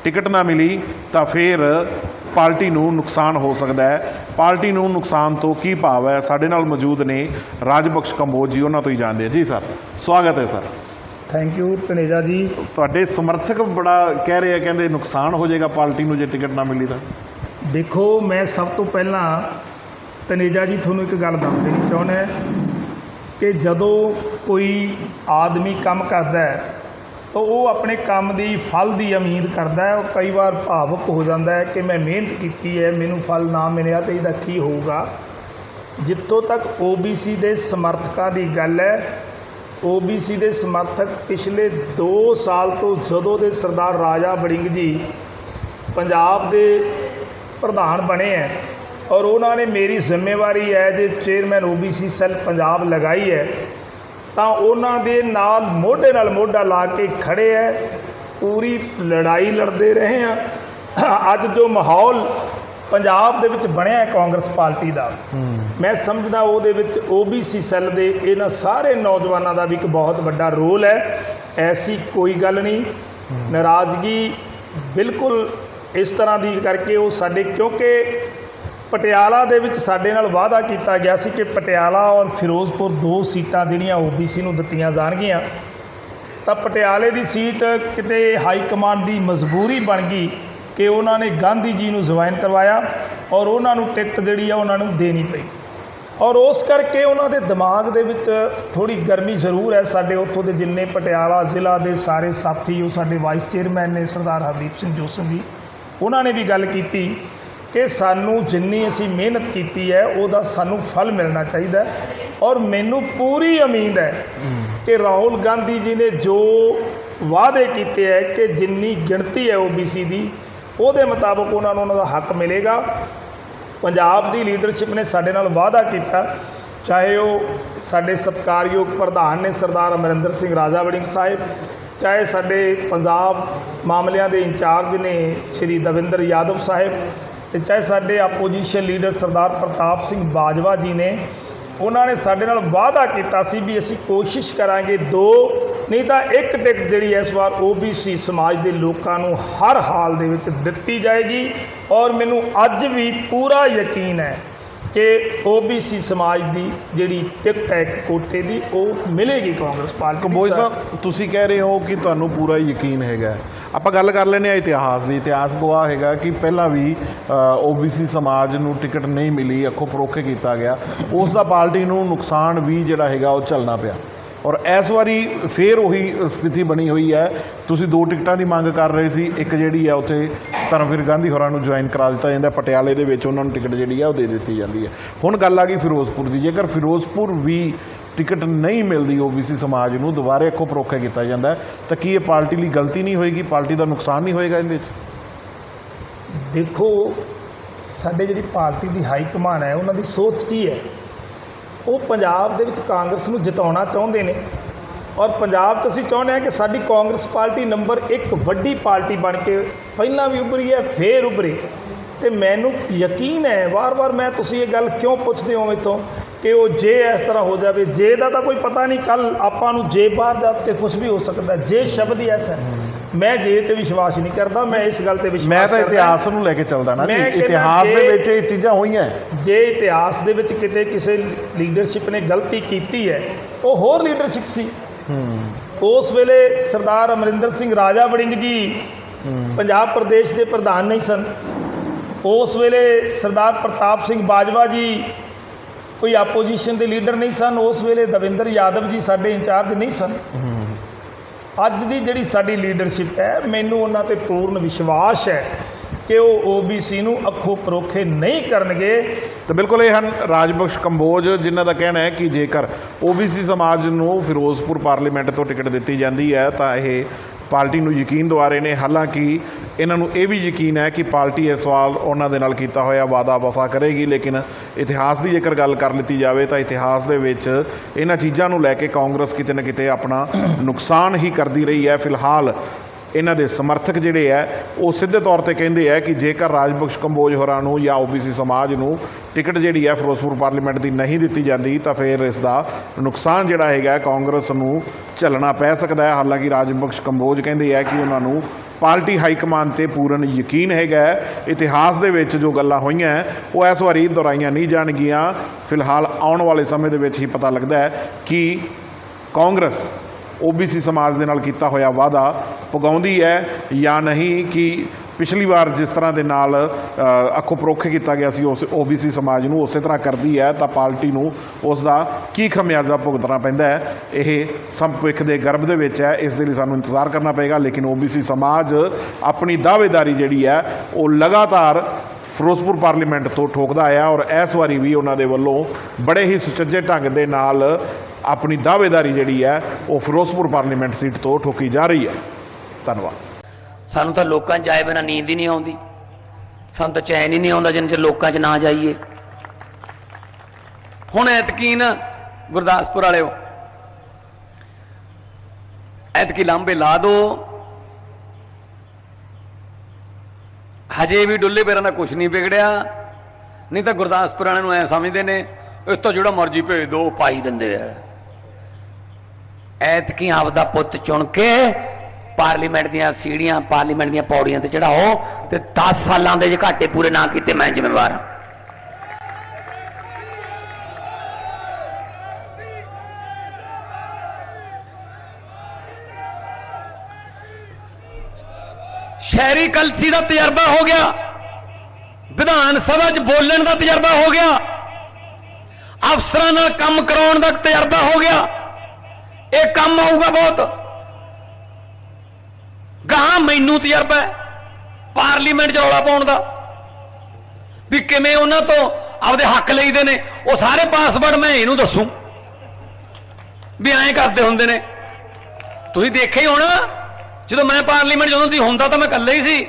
ਟਿਕਟ ਨਾ ਮਿਲੀ ਤਾਂ ਫਿਰ ਪਾਰਟੀ ਨੂੰ ਨੁਕਸਾਨ ਹੋ ਸਕਦਾ ਹੈ। ਪਾਰਟੀ ਨੂੰ ਨੁਕਸਾਨ ਤੋਂ ਕੀ ਭਾਵ ਹੈ? ਸਾਡੇ ਨਾਲ ਮੌਜੂਦ ਨੇ ਰਾਜਬਖਸ਼ ਕੰਬੋਜ ਜੀ ਉਹਨਾਂ ਤੋਂ ਹੀ ਜਾਣਦੇ ਜੀ ਸਰ ਸਵਾਗਤ ਹੈ ਸਰ। ਥੈਂਕ ਯੂ ਤਨੇਜਾ ਜੀ। ਤੁਹਾਡੇ ਸਮਰਥਕ ਬੜਾ ਕਹਿ ਰਹੇ ਆ ਕਹਿੰਦੇ ਨੁਕਸਾਨ ਹੋ ਜਾਏਗਾ ਪਾਰਟੀ ਨੂੰ ਜੇ ਟਿਕਟ ਨਾ ਮਿਲੀ ਤਾਂ। ਦੇਖੋ ਮੈਂ ਸਭ ਤੋਂ ਪਹਿਲਾਂ ਤਨੇਜਾ ਜੀ ਤੁਹਾਨੂੰ ਇੱਕ ਗੱਲ ਦੱਸ ਦੇਣੀ ਚਾਹੁੰਦਾ ਕਿ ਜਦੋਂ ਕੋਈ ਆਦਮੀ ਕੰਮ ਕਰਦਾ ਹੈ ਤਾਂ ਉਹ ਆਪਣੇ ਕੰਮ ਦੀ, ਫਲ ਦੀ ਉਮੀਦ ਕਰਦਾ ਹੈ। ਉਹ ਕਈ ਵਾਰ ਭਾਵੁਕ ਹੋ ਜਾਂਦਾ ਹੈ ਕਿ ਮੈਂ ਮਿਹਨਤ ਕੀਤੀ ਹੈ, ਮੈਨੂੰ ਫਲ ਨਾ ਮਿਲਿਆ ਤਾਂ ਇਹਦਾ ਕੀ ਹੋਊਗਾ? ਜਿੱਥੋਂ ਤੱਕ OBC ਦੇ ਸਮਰਥਕਾਂ ਦੀ ਗੱਲ ਹੈ OBC ਦੇ ਸਮਰਥਕ ਪਿਛਲੇ 2 ਸਾਲ ਤੋਂ ਜਦੋਂ ਦੇ ਸਰਦਾਰ ਰਾਜਾ ਵੜਿੰਗ ਜੀ ਪੰਜਾਬ ਦੇ ਪ੍ਰਧਾਨ ਬਣੇ ਹੈ ਔਰ ਉਹਨਾਂ ਨੇ ਮੇਰੀ ਜ਼ਿੰਮੇਵਾਰੀ ਹੈ, ਜੇ ਚੇਅਰਮੈਨ OBC ਸੈੱਲ ਪੰਜਾਬ ਲਗਾਈ ਹੈ ਤਾਂ ਉਹਨਾਂ ਦੇ ਨਾਲ ਮੋਢੇ ਨਾਲ ਮੋਢਾ ਲਾ ਕੇ ਖੜੇ ਹੈ ਪੂਰੀ ਲੜਾਈ ਲੜਦੇ ਰਹੇ ਆ। ਅੱਜ ਜੋ ਮਾਹੌਲ ਪੰਜਾਬ ਦੇ ਵਿੱਚ ਬਣਿਆ ਹੈ ਕਾਂਗਰਸ ਪਾਰਟੀ ਦਾ ਮੈਂ ਸਮਝਦਾ ਉਹਦੇ ਵਿੱਚ OBC ਸੈੱਲ ਦੇ ਇਹਨਾਂ ਸਾਰੇ ਨੌਜਵਾਨਾਂ ਦਾ ਵੀ ਇੱਕ ਬਹੁਤ ਵੱਡਾ ਰੋਲ ਹੈ ਐਸੀ ਕੋਈ ਗੱਲ ਨਹੀਂ। ਨਾਰਾਜ਼ਗੀ ਬਿਲਕੁਲ ਇਸ ਤਰ੍ਹਾਂ ਦੀ ਕਰਕੇ ਉਹ ਸਾਡੇ ਕਿਉਂਕਿ ਪਟਿਆਲਾ ਦੇ ਵਿੱਚ ਸਾਡੇ ਨਾਲ ਵਾਅਦਾ ਕੀਤਾ ਗਿਆ ਸੀ ਕਿ ਪਟਿਆਲਾ ਔਰ ਫਿਰੋਜ਼ਪੁਰ ਦੋ ਸੀਟਾਂ ਜਿਹੜੀਆਂ OBC ਨੂੰ ਦਿੱਤੀਆਂ ਜਾਣਗੀਆਂ, ਤਾਂ ਪਟਿਆਲੇ ਦੀ ਸੀਟ ਕਿਤੇ ਹਾਈ ਕਮਾਂਡ ਦੀ ਮਜਬੂਰੀ ਬਣ ਗਈ ਕਿ ਉਹਨਾਂ ਨੇ ਗਾਂਧੀ ਜੀ ਨੂੰ ਜੁਆਇਨ ਕਰਵਾਇਆ ਔਰ ਉਹਨਾਂ ਨੂੰ ਟਿਕਟ ਜਿਹੜੀ ਆ ਉਹਨਾਂ ਨੂੰ ਦੇਣੀ ਪਈ। ਔਰ ਉਸ ਕਰਕੇ ਉਹਨਾਂ ਦੇ ਦਿਮਾਗ ਦੇ ਵਿੱਚ ਥੋੜੀ ਗਰਮੀ ਜ਼ਰੂਰ ਹੈ ਸਾਡੇ ਉੱਥੋਂ ਦੇ ਜਿੰਨੇ ਪਟਿਆਲਾ ਜ਼ਿਲ੍ਹਾ ਦੇ ਸਾਰੇ ਸਾਥੀ, ਉਹ ਸਾਡੇ ਵਾਈਸ ਚੇਅਰਮੈਨ ਨੇ ਸਰਦਾਰ ਹਰਦੀਪ ਸਿੰਘ ਜੋਸਨ ਜੀ, ਉਹਨਾਂ ਨੇ ਵੀ ਗੱਲ ਕੀਤੀ ਕਿ ਸਾਨੂੰ ਜਿੰਨੀ ਅਸੀਂ ਮਿਹਨਤ ਕੀਤੀ ਹੈ, ਉਹਦਾ ਸਾਨੂੰ ਫਲ ਮਿਲਣਾ ਚਾਹੀਦਾ ਔਰ ਮੈਨੂੰ ਪੂਰੀ ਉਮੀਦ ਹੈ ਕਿ ਰਾਹੁਲ ਗਾਂਧੀ ਜੀ ਨੇ ਜੋ ਵਾਅਦੇ ਕੀਤੇ ਹੈ ਕਿ ਜਿੰਨੀ ਗਿਣਤੀ ਹੈ OBC ਦੀ, ਉਹਦੇ ਮੁਤਾਬਕ ਉਹਨਾਂ ਨੂੰ ਉਹਨਾਂ ਦਾ ਹੱਕ ਮਿਲੇਗਾ। ਪੰਜਾਬ ਦੀ ਲੀਡਰਸ਼ਿਪ ਨੇ ਸਾਡੇ ਨਾਲ ਵਾਅਦਾ ਕੀਤਾ। ਚਾਹੇ ਉਹ ਸਾਡੇ ਸਤਿਕਾਰਯੋਗ ਪ੍ਰਧਾਨ ਨੇ ਸਰਦਾਰ ਅਮਰਿੰਦਰ ਸਿੰਘ ਰਾਜਾ ਵੜਿੰਗ ਸਾਹਿਬ, ਚਾਹੇ ਸਾਡੇ ਪੰਜਾਬ ਮਾਮਲਿਆਂ ਦੇ ਇੰਚਾਰਜ ਨੇ ਸ਼੍ਰੀ ਦਵਿੰਦਰ ਯਾਦਵ ਸਾਹਿਬ ਤੇ ਚਾਹੇ ਸਾਡੇ ਆਪੋਜੀਸ਼ਨ ਲੀਡਰ ਸਰਦਾਰ ਪ੍ਰਤਾਪ ਸਿੰਘ ਬਾਜਵਾ ਜੀ ਨੇ, ਉਹਨਾਂ ਨੇ ਸਾਡੇ ਨਾਲ ਵਾਅਦਾ ਕੀਤਾ ਸੀ ਵੀ ਅਸੀਂ ਕੋਸ਼ਿਸ਼ ਕਰਾਂਗੇ ਦੋ, ਨਹੀਂ ਤਾਂ ਇੱਕ ਟਿਕਟ ਜਿਹੜੀ ਇਸ ਵਾਰ OBC ਸਮਾਜ ਦੇ ਲੋਕਾਂ ਨੂੰ ਹਰ ਹਾਲ ਦੇ ਵਿੱਚ ਦਿੱਤੀ ਜਾਏਗੀ ਔਰ ਮੈਨੂੰ ਅੱਜ ਵੀ ਪੂਰਾ ਯਕੀਨ ਹੈ ਕਿ OBC ਸਮਾਜ ਦੀ ਜਿਹੜੀ ਟਿਕਟ ਹੈ ਕੋਟੇ ਦੀ ਉਹ ਮਿਲੇਗੀ ਕਾਂਗਰਸ ਪਾਰਟੀ ਕੰਬੋਜ ਸਾਹਿਬ ਤੁਸੀਂ ਕਹਿ ਰਹੇ ਹੋ ਕਿ ਤੁਹਾਨੂੰ ਪੂਰਾ ਯਕੀਨ ਹੈਗਾ। ਆਪਾਂ ਗੱਲ ਕਰ ਲੈਂਦੇ ਆ ਇਤਿਹਾਸ ਦੀ। ਇਤਿਹਾਸ ਗਵਾਹ ਹੈਗਾ ਕਿ ਪਹਿਲਾਂ ਵੀ OBC ਸਮਾਜ ਨੂੰ ਟਿਕਟ ਨਹੀਂ ਮਿਲੀ ਅੱਖੋਂ ਪਰੋਖੇ ਕੀਤਾ ਗਿਆ। ਉਸ ਦਾ ਪਾਰਟੀ ਨੂੰ ਨੁਕਸਾਨ ਵੀ ਜਿਹੜਾ ਹੈਗਾ ਉਹ ਝੱਲਣਾ ਪਿਆ। ਔਰ ਇਸ ਵਾਰੀ ਫੇਰ ਉਹੀ ਸਥਿਤੀ ਬਣੀ ਹੋਈ ਹੈ। ਤੁਸੀਂ ਦੋ ਟਿਕਟਾਂ ਦੀ ਮੰਗ ਕਰ ਰਹੇ ਸੀ। ਇੱਕ ਜਿਹੜੀ ਹੈ ਉੱਥੇ ਧਰਮਵੀਰ ਗਾਂਧੀ ਹੋਰਾਂ ਨੂੰ ਜੁਆਇਨ ਕਰਾ ਦਿੱਤਾ ਜਾਂਦਾ ਪਟਿਆਲੇ ਦੇ ਵਿੱਚ ਉਹਨਾਂ ਨੂੰ ਟਿਕਟ ਜਿਹੜੀ ਹੈ ਉਹ ਦੇ ਦਿੱਤੀ ਜਾਂਦੀ ਹੈ। ਹੁਣ ਗੱਲ ਆ ਗਈ ਫਿਰੋਜ਼ਪੁਰ ਦੀ। ਜੇਕਰ ਫਿਰੋਜ਼ਪੁਰ ਵੀ ਟਿਕਟ ਨਹੀਂ ਮਿਲਦੀ OBC ਸਮਾਜ ਨੂੰ, ਦੁਬਾਰੇ ਇੱਕੋ ਪਰੋਖਿਆ ਕੀਤਾ ਜਾਂਦਾ ਤਾਂ ਕੀ ਇਹ ਪਾਰਟੀ ਲਈ ਗਲਤੀ ਨਹੀਂ ਹੋਏਗੀ? ਪਾਰਟੀ ਦਾ ਨੁਕਸਾਨ ਨਹੀਂ ਹੋਏਗਾ ਇਹਦੇ ਵਿੱਚ? ਦੇਖੋ, ਸਾਡੇ ਜਿਹੜੀ ਪਾਰਟੀ ਦੀ ਹਾਈ ਕਮਾਨ ਹੈ, ਉਹਨਾਂ ਦੀ ਸੋਚ ਕੀ ਹੈ? ਉਹ ਪੰਜਾਬ ਦੇ ਵਿੱਚ ਕਾਂਗਰਸ ਨੂੰ ਜਿਤਾਉਣਾ ਚਾਹੁੰਦੇ ਨੇ। ਔਰ ਪੰਜਾਬ 'ਚ ਅਸੀਂ ਚਾਹੁੰਦੇ ਹਾਂ ਕਿ ਸਾਡੀ ਕਾਂਗਰਸ ਪਾਰਟੀ ਨੰਬਰ 1 ਵੱਡੀ ਪਾਰਟੀ ਬਣ ਕੇ ਪਹਿਲਾਂ ਵੀ ਉੱਭਰੀ ਹੈ, ਫੇਰ ਉੱਭਰੇ। ਤੇ ਮੈਨੂੰ ਯਕੀਨ ਹੈ, ਵਾਰ-ਵਾਰ ਮੈਂ ਤੁਸੀਂ ਇਹ ਗੱਲ ਕਿਉਂ ਪੁੱਛਦੇ ਹੋ ਮੇਥੋਂ ਕਿ ਉਹ ਜੇ ਇਸ ਤਰ੍ਹਾਂ ਹੋ ਜਾਵੇ? ਜੇ ਦਾ ਤਾਂ ਕੋਈ ਪਤਾ ਨਹੀਂ ਕੱਲ ਆਪਾਂ ਨੂੰ ਜੇ ਬਾਹਰ ਜਾ ਕੇ ਕੁਝ ਵੀ ਹੋ ਸਕਦਾ, ਜੇ ਸ਼ਬਦ ਹੀ ਐਸਾ ਹੈ। ਮੈਂ ਜੇ ਤੇ ਵਿਸ਼ਵਾਸ ਨਹੀਂ ਕਰਦਾ ਮੈਂ ਇਸ ਗੱਲ ਤੇ ਵਿਸ਼ਵਾਸ ਮੈਂ ਤਾਂ ਇਤਿਹਾਸ ਨੂੰ ਲੈ ਕੇ ਚੱਲਦਾ ਨਾ ਇਤਿਹਾਸ ਦੇ ਵਿੱਚ ਇਹ ਚੀਜ਼ਾਂ ਹੋਈਆਂ। ਜੇ ਇਤਿਹਾਸ ਦੇ ਵਿੱਚ ਕਿਤੇ ਕਿਸੇ ਲੀਡਰਸ਼ਿਪ ਨੇ ਗਲਤੀ ਕੀਤੀ ਹੈ ਉਹ ਹੋਰ ਲੀਡਰਸ਼ਿਪ ਸੀ। ਉਸ ਵੇਲੇ ਸਰਦਾਰ ਅਮਰਿੰਦਰ ਸਿੰਘ ਰਾਜਾ ਵੜਿੰਗ ਜੀ ਪੰਜਾਬ ਪ੍ਰਦੇਸ਼ ਦੇ ਪ੍ਰਧਾਨ ਨਹੀਂ ਸਨ। ਉਸ ਵੇਲੇ ਸਰਦਾਰ ਪ੍ਰਤਾਪ ਸਿੰਘ ਬਾਜਵਾ ਜੀ ਕੋਈ ਆਪੋਜੀਸ਼ਨ ਦੇ ਲੀਡਰ ਨਹੀਂ ਸਨ। ਉਸ ਵੇਲੇ ਦਵਿੰਦਰ ਯਾਦਵ ਜੀ ਸਾਡੇ ਇੰਚਾਰਜ ਨਹੀਂ ਸਨ। ਅੱਜ ਦੀ ਜਿਹੜੀ ਸਾਡੀ ਲੀਡਰਸ਼ਿਪ ਹੈ, ਮੈਨੂੰ ਉਹਨਾਂ ਤੇ ਪੂਰਨ ਵਿਸ਼ਵਾਸ ਹੈ ਕਿ ਉਹ ਓਬੀਸੀ ਨੂੰ ਅੱਖੋਂ ਪਰੋਖੇ ਨਹੀਂ ਕਰਨਗੇ। ਤਾਂ ਬਿਲਕੁਲ ਇਹ ਹਨ ਰਾਜਬਖਸ਼ ਕੰਬੋਜ, ਜਿਨ੍ਹਾਂ ਦਾ ਕਹਿਣਾ ਹੈ ਕਿ ਜੇਕਰ ਓਬੀਸੀ ਸਮਾਜ ਨੂੰ ਫਿਰੋਜ਼ਪੁਰ ਪਾਰਲੀਮੈਂਟ ਤੋਂ ਟਿਕਟ ਦਿੱਤੀ ਜਾਂਦੀ ਹੈ, ਤਾਂ ਇਹ ਪਾਰਟੀ ਨੂੰ ਯਕੀਨ ਦਿਵਾ ਰਹੇ ਨੇ। ਹਾਲਾਂਕਿ ਇਹਨਾਂ ਨੂੰ ਇਹ ਵੀ ਯਕੀਨ ਹੈ ਕਿ ਪਾਰਟੀ ਇਸ ਵਾਰ ਉਹਨਾਂ ਦੇ ਨਾਲ ਕੀਤਾ ਹੋਇਆ ਵਾਅਦਾ ਵਫਾ ਕਰੇਗੀ, ਲੇਕਿਨ ਇਤਿਹਾਸ ਦੀ ਜੇਕਰ ਗੱਲ ਕਰ ਲਿੱਤੀ ਜਾਵੇ ਤਾਂ ਇਤਿਹਾਸ ਦੇ ਵਿੱਚ ਇਹਨਾਂ ਚੀਜ਼ਾਂ ਨੂੰ ਲੈ ਕੇ ਕਾਂਗਰਸ ਕਿਤੇ ਨਾ ਕਿਤੇ ਆਪਣਾ ਨੁਕਸਾਨ ਹੀ ਕਰਦੀ ਰਹੀ ਹੈ। ਫਿਲਹਾਲ ਇਹਨਾਂ ਦੇ ਸਮਰਥਕ ਜਿਹੜੇ ਆ ਉਹ ਸਿੱਧੇ ਤੌਰ ਤੇ ਕਹਿੰਦੇ ਆ ਕਿ ਜੇਕਰ ਰਾਜਬਖਸ਼ ਕੰਬੋਜ ਹੋਰਾਂ ਨੂੰ ਜਾਂ ਓਬੀਸੀ ਸਮਾਜ ਨੂੰ ਟਿਕਟ ਜਿਹੜੀ ਹੈ ਫਿਰੋਜ਼ਪੁਰ ਪਾਰਲੀਮੈਂਟ ਦੀ ਨਹੀਂ ਦਿੱਤੀ ਜਾਂਦੀ, ਤਾਂ ਫਿਰ ਇਸ ਦਾ ਨੁਕਸਾਨ ਜਿਹੜਾ ਹੈਗਾ ਕਾਂਗਰਸ ਨੂੰ ਝੱਲਣਾ ਪੈ ਸਕਦਾ ਹੈ ਹਾਲਾਂਕਿ ਰਾਜਬਖਸ਼ ਕੰਬੋਜ ਕਹਿੰਦੇ ਆ ਕਿ ਉਹਨਾਂ ਨੂੰ ਪਾਰਟੀ ਹਾਈ ਕਮਾਂਡ ਤੇ ਪੂਰਨ ਯਕੀਨ ਹੈਗਾ ਇਤਿਹਾਸ ਦੇ ਵਿੱਚ ਜੋ ਗੱਲਾਂ ਹੋਈਆਂ ਉਹ ਇਸ ਵਾਰੀ ਦੁਹਰਾਈਆਂ ਨਹੀਂ ਜਾਣਗੀਆਂ। ਫਿਲਹਾਲ ਆਉਣ ਵਾਲੇ ਸਮੇਂ ਦੇ ਵਿੱਚ ਹੀ ਪਤਾ ਲੱਗਦਾ ਹੈ ਕਿ ਕਾਂਗਰਸ ਓਬੀਸੀ ਸਮਾਜ ਦੇ ਨਾਲ ਕੀਤਾ ਹੋਇਆ ਵਾਅਦਾ ਪੁਗਾਉਂਦੀ ਹੈ ਜਾਂ ਨਹੀਂ ਕਿ ਪਿਛਲੀ ਵਾਰ ਜਿਸ ਤਰ੍ਹਾਂ ਦੇ ਨਾਲ ਅੱਖੋਂ ਪਰੋਖੇ ਕੀਤਾ ਗਿਆ ਸੀ, ਉਸ ਓਬੀਸੀ ਸਮਾਜ ਨੂੰ ਉਸੇ ਤਰ੍ਹਾਂ ਕਰਦੀ ਹੈ, ਤਾਂ ਪਾਰਟੀ ਨੂੰ ਉਸ ਦਾ ਕੀ ਖਮਿਆਜ਼ਾ ਭੁਗਤਣਾ ਪੈਂਦਾ ਹੈ? ਇਹ ਸੰਭਵਿੱਖ ਦੇ ਗਰਭ ਦੇ ਵਿੱਚ ਹੈ, ਇਸ ਦੇ ਲਈ ਸਾਨੂੰ ਇੰਤਜ਼ਾਰ ਕਰਨਾ ਪਏਗਾ, ਲੇਕਿਨ ਓਬੀਸੀ ਸਮਾਜ ਆਪਣੀ ਦਾਅਵੇਦਾਰੀ ਜਿਹੜੀ ਹੈ, ਉਹ ਲਗਾਤਾਰ ਫਿਰੋਜ਼ਪੁਰ ਪਾਰਲੀਮੈਂਟ ਤੋਂ ਠੋਕਦਾ ਆਇਆ ਔਰ ਇਸ ਵਾਰੀ ਵੀ ਉਹਨਾਂ ਦੇ ਵੱਲੋਂ ਬੜੇ ਹੀ ਸੁਚੱਜੇ ਢੰਗ ਦੇ ਨਾਲ ਆਪਣੀ ਦਾਅਵੇਦਾਰੀ ਜਿਹੜੀ ਹੈ, ਉਹ ਫਿਰੋਜ਼ਪੁਰ ਪਾਰਲੀਮੈਂਟ ਸੀਟ ਤੋਂ ਠੋਕੀ ਜਾ ਰਹੀ ਹੈ। ਧੰਨਵਾਦ। ਸਾਨੂੰ ਤਾਂ ਲੋਕਾਂ 'ਚ ਆਏ ਬਿਨਾਂ ਨੀਂਦ ਹੀ ਨਹੀਂ ਆਉਂਦੀ। ਸਾਨੂੰ ਤਾਂ ਚੈਨ ਹੀ ਨਹੀਂ ਆਉਂਦਾ ਜਿੰਨ ਚਿਰ ਲੋਕਾਂ 'ਚ ਨਾ ਜਾਈਏ। ਹੁਣ ਐਤਕੀ ਨਾ ਗੁਰਦਾਸਪੁਰ ਵਾਲਿਓ, ਐਤਕੀ ਲਾਂਬੇ ਲਾ ਦੋ। ਹਜੇ ਵੀ ਡੁੱਲੇ ਪੈਰਾਂ ਦਾ ਕੁਝ ਨਹੀਂ ਵਿਗੜਿਆ। ਨਹੀਂ ਤਾਂ ਗੁਰਦਾਸਪੁਰ ਵਾਲਿਆਂ ਨੂੰ ਐ ਸਮਝਦੇ ਨੇ, ਇੱਥੋਂ ਜਿਹੜਾ ਮਰਜ਼ੀ ਭੇਜ ਦੋ ਪਾਈ ਦਿੰਦੇ ਆ। ਐਤਕੀ ਆਪਦਾ ਪੁੱਤ ਚੁਣ ਕੇ ਪਾਰਲੀਮੈਂਟ ਦੀਆਂ ਸੀੜੀਆਂ, ਪਾਰਲੀਮੈਂਟ ਦੀਆਂ ਪੌੜੀਆਂ ਤੇ ਚੜਾਓ ਤੇ 10 ਸਾਲਾਂ ਦੇ ਜੇ ਘਾਟੇ ਪੂਰੇ ਨਾ ਕੀਤੇ, ਮੈਂ ਜ਼ਿੰਮੇਵਾਰ ਹਾਂ। ਸ਼ਹਿਰੀ ਕਲਸੀ ਦਾ ਤਜਰਬਾ ਹੋ ਗਿਆ। ਵਿਧਾਨ ਸਭਾ 'ਚ ਬੋਲਣ ਦਾ ਤਜਰਬਾ ਹੋ ਗਿਆ। ਅਫਸਰਾਂ ਨਾਲ ਕੰਮ ਕਰਾਉਣ ਦਾ ਤਜਰਬਾ ਹੋ ਗਿਆ। ਇਹ ਕੰਮ ਆਊਗਾ ਬਹੁਤ। ਗਾਂ ਮੈਨੂੰ ਤਜਰਬਾ ਹੈ, ਪਾਰਲੀਮੈਂਟ 'ਚ ਰੌਲਾ ਪਾਉਣ ਦਾ। ਵੀ ਕਿਵੇਂ ਉਹਨਾਂ ਤੋਂ ਆਪਦੇ ਹੱਕ ਲਈਦੇ ਨੇ, ਉਹ ਸਾਰੇ ਪਾਸਵਰਡ ਮੈਂ ਇਹਨੂੰ ਦੱਸੂ। ਵੀ ਐਂ ਕਰਦੇ ਹੁੰਦੇ ਨੇ। ਤੁਸੀਂ ਦੇਖਿਆ ਹੀ ਹੋਣਾ, ਜਦੋਂ ਮੈਂ ਪਾਰਲੀਮੈਂਟ ਜਦੋਂ ਦੀ ਹੁੰਦਾ ਤਾਂ ਮੈਂ ਇਕੱਲੇ ਹੀ ਸੀ।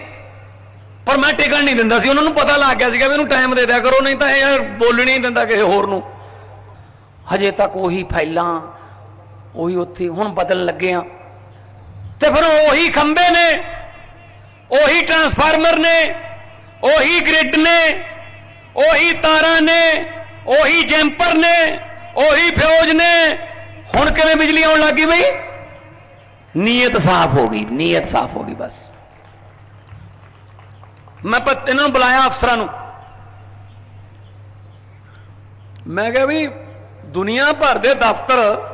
ਪਰ ਮੈਂ ਟਿਕਣ ਨਹੀਂ ਦਿੰਦਾ ਸੀ। ਉਹਨਾਂ ਨੂੰ ਪਤਾ ਲੱਗ ਗਿਆ ਸੀਗਾ ਵੀ ਇਹਨੂੰ ਟਾਈਮ ਦੇ ਦਿਆ ਕਰੋ, ਨਹੀਂ ਤਾਂ ਇਹ ਬੋਲਣੀ ਨਹੀਂ ਦਿੰਦਾ ਕਿਸੇ ਹੋਰ ਨੂੰ। ਹਜੇ ਤੱਕ ਉਹੀ ਫਾਈਲਾਂ ਉਹੀ ਉੱਥੇ ਹੁਣ ਬਦਲਣ ਲੱਗੇ ਆ। ਤੇ ਫਿਰ ਉਹੀ ਖੰਬੇ ਨੇ, ਉਹੀ ਟਰਾਂਸਫਾਰਮਰ ਨੇ, ਉਹੀ ਗ੍ਰਿਡ ਨੇ, ਉਹੀ ਤਾਰਾਂ ਨੇ, ਉਹੀ ਜੈਂਪਰ ਨੇ, ਉਹੀ ਫਿਊਜ਼ ਨੇ। ਹੁਣ ਕਿਵੇਂ ਬਿਜਲੀ ਆਉਣ ਲੱਗੀ ਬਈ? ਨੀਅਤ ਸਾਫ਼ ਹੋ ਗਈ, ਨੀਅਤ ਸਾਫ਼ ਹੋ ਗਈ ਬਸ। ਮੈਂ ਪ, ਇਹਨਾਂ ਨੂੰ ਬੁਲਾਇਆ ਅਫਸਰਾਂ ਨੂੰ। ਮੈਂ ਕਿਹਾ ਵੀ ਦੁਨੀਆ ਭਰ ਦੇ ਦਫ਼ਤਰ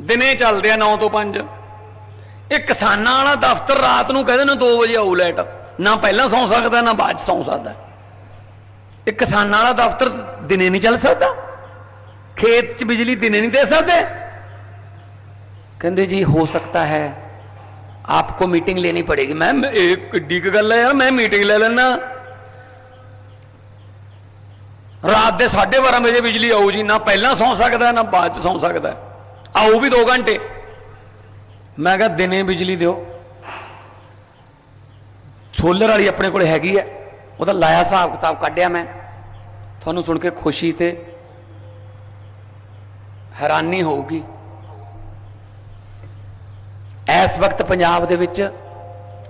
ਦਿਨੇ ਚੱਲਦੇ ਆ 9 ਤੋਂ 5 ਇਹ ਕਿਸਾਨਾਂ ਵਾਲਾ ਦਫ਼ਤਰ ਰਾਤ ਨੂੰ ਕਹਿੰਦੇ ਨੇ 2 ਵਜੇ ਆਉ ਲੈਟ। ਨਾ ਪਹਿਲਾਂ ਸੌਂ ਸਕਦਾ, ਨਾ ਬਾਅਦ 'ਚ ਸੌਂ ਸਕਦਾ। ਇਹ ਕਿਸਾਨਾਂ ਵਾਲਾ ਦਫ਼ਤਰ ਦਿਨੇ ਨਹੀਂ ਚੱਲ ਸਕਦਾ। ਖੇਤ 'ਚ ਬਿਜਲੀ ਦਿਨੇ ਨਹੀਂ ਦੇ ਸਕਦੇ। ਕਹਿੰਦੇ ਜੀ ਹੋ ਸਕਦਾ ਹੈ। आपको मीटिंग लेनी पड़ेगी मैम एक डी की गल है यार मैं मीटिंग ले लेना ਰਾਤ ਦੇ 12:30 ਵਜੇ ਬਿਜਲੀ ਆਊ ਜੀ, ਨਾ ਪਹਿਲਾਂ ਸੌਂ ਸਕਦਾ, ਨਾ ਬਾਅਦ ਚ ਸੌਂ ਸਕਦਾ। ਆਓ ਵੀ 2 ਘੰਟੇ। ਮੈਂ ਕਿਹਾ, ਦਿਨੇ ਬਿਜਲੀ ਦਿਓ। ਸੋਲਰ ਵਾਲੀ ਆਪਣੇ ਕੋਲ ਹੈਗੀ ਹੈ ਉਹਦਾ ਲਾਇਆ ਹਿਸਾਬ ਕਿਤਾਬ ਕੱਢਿਆ ਮੈਂ। ਤੁਹਾਨੂੰ ਸੁਣ ਕੇ ਖੁਸ਼ੀ ਤੇ ਹੈਰਾਨੀ ਹੋਊਗੀ। ਇਸ ਵਕਤ ਪੰਜਾਬ ਦੇ ਵਿੱਚ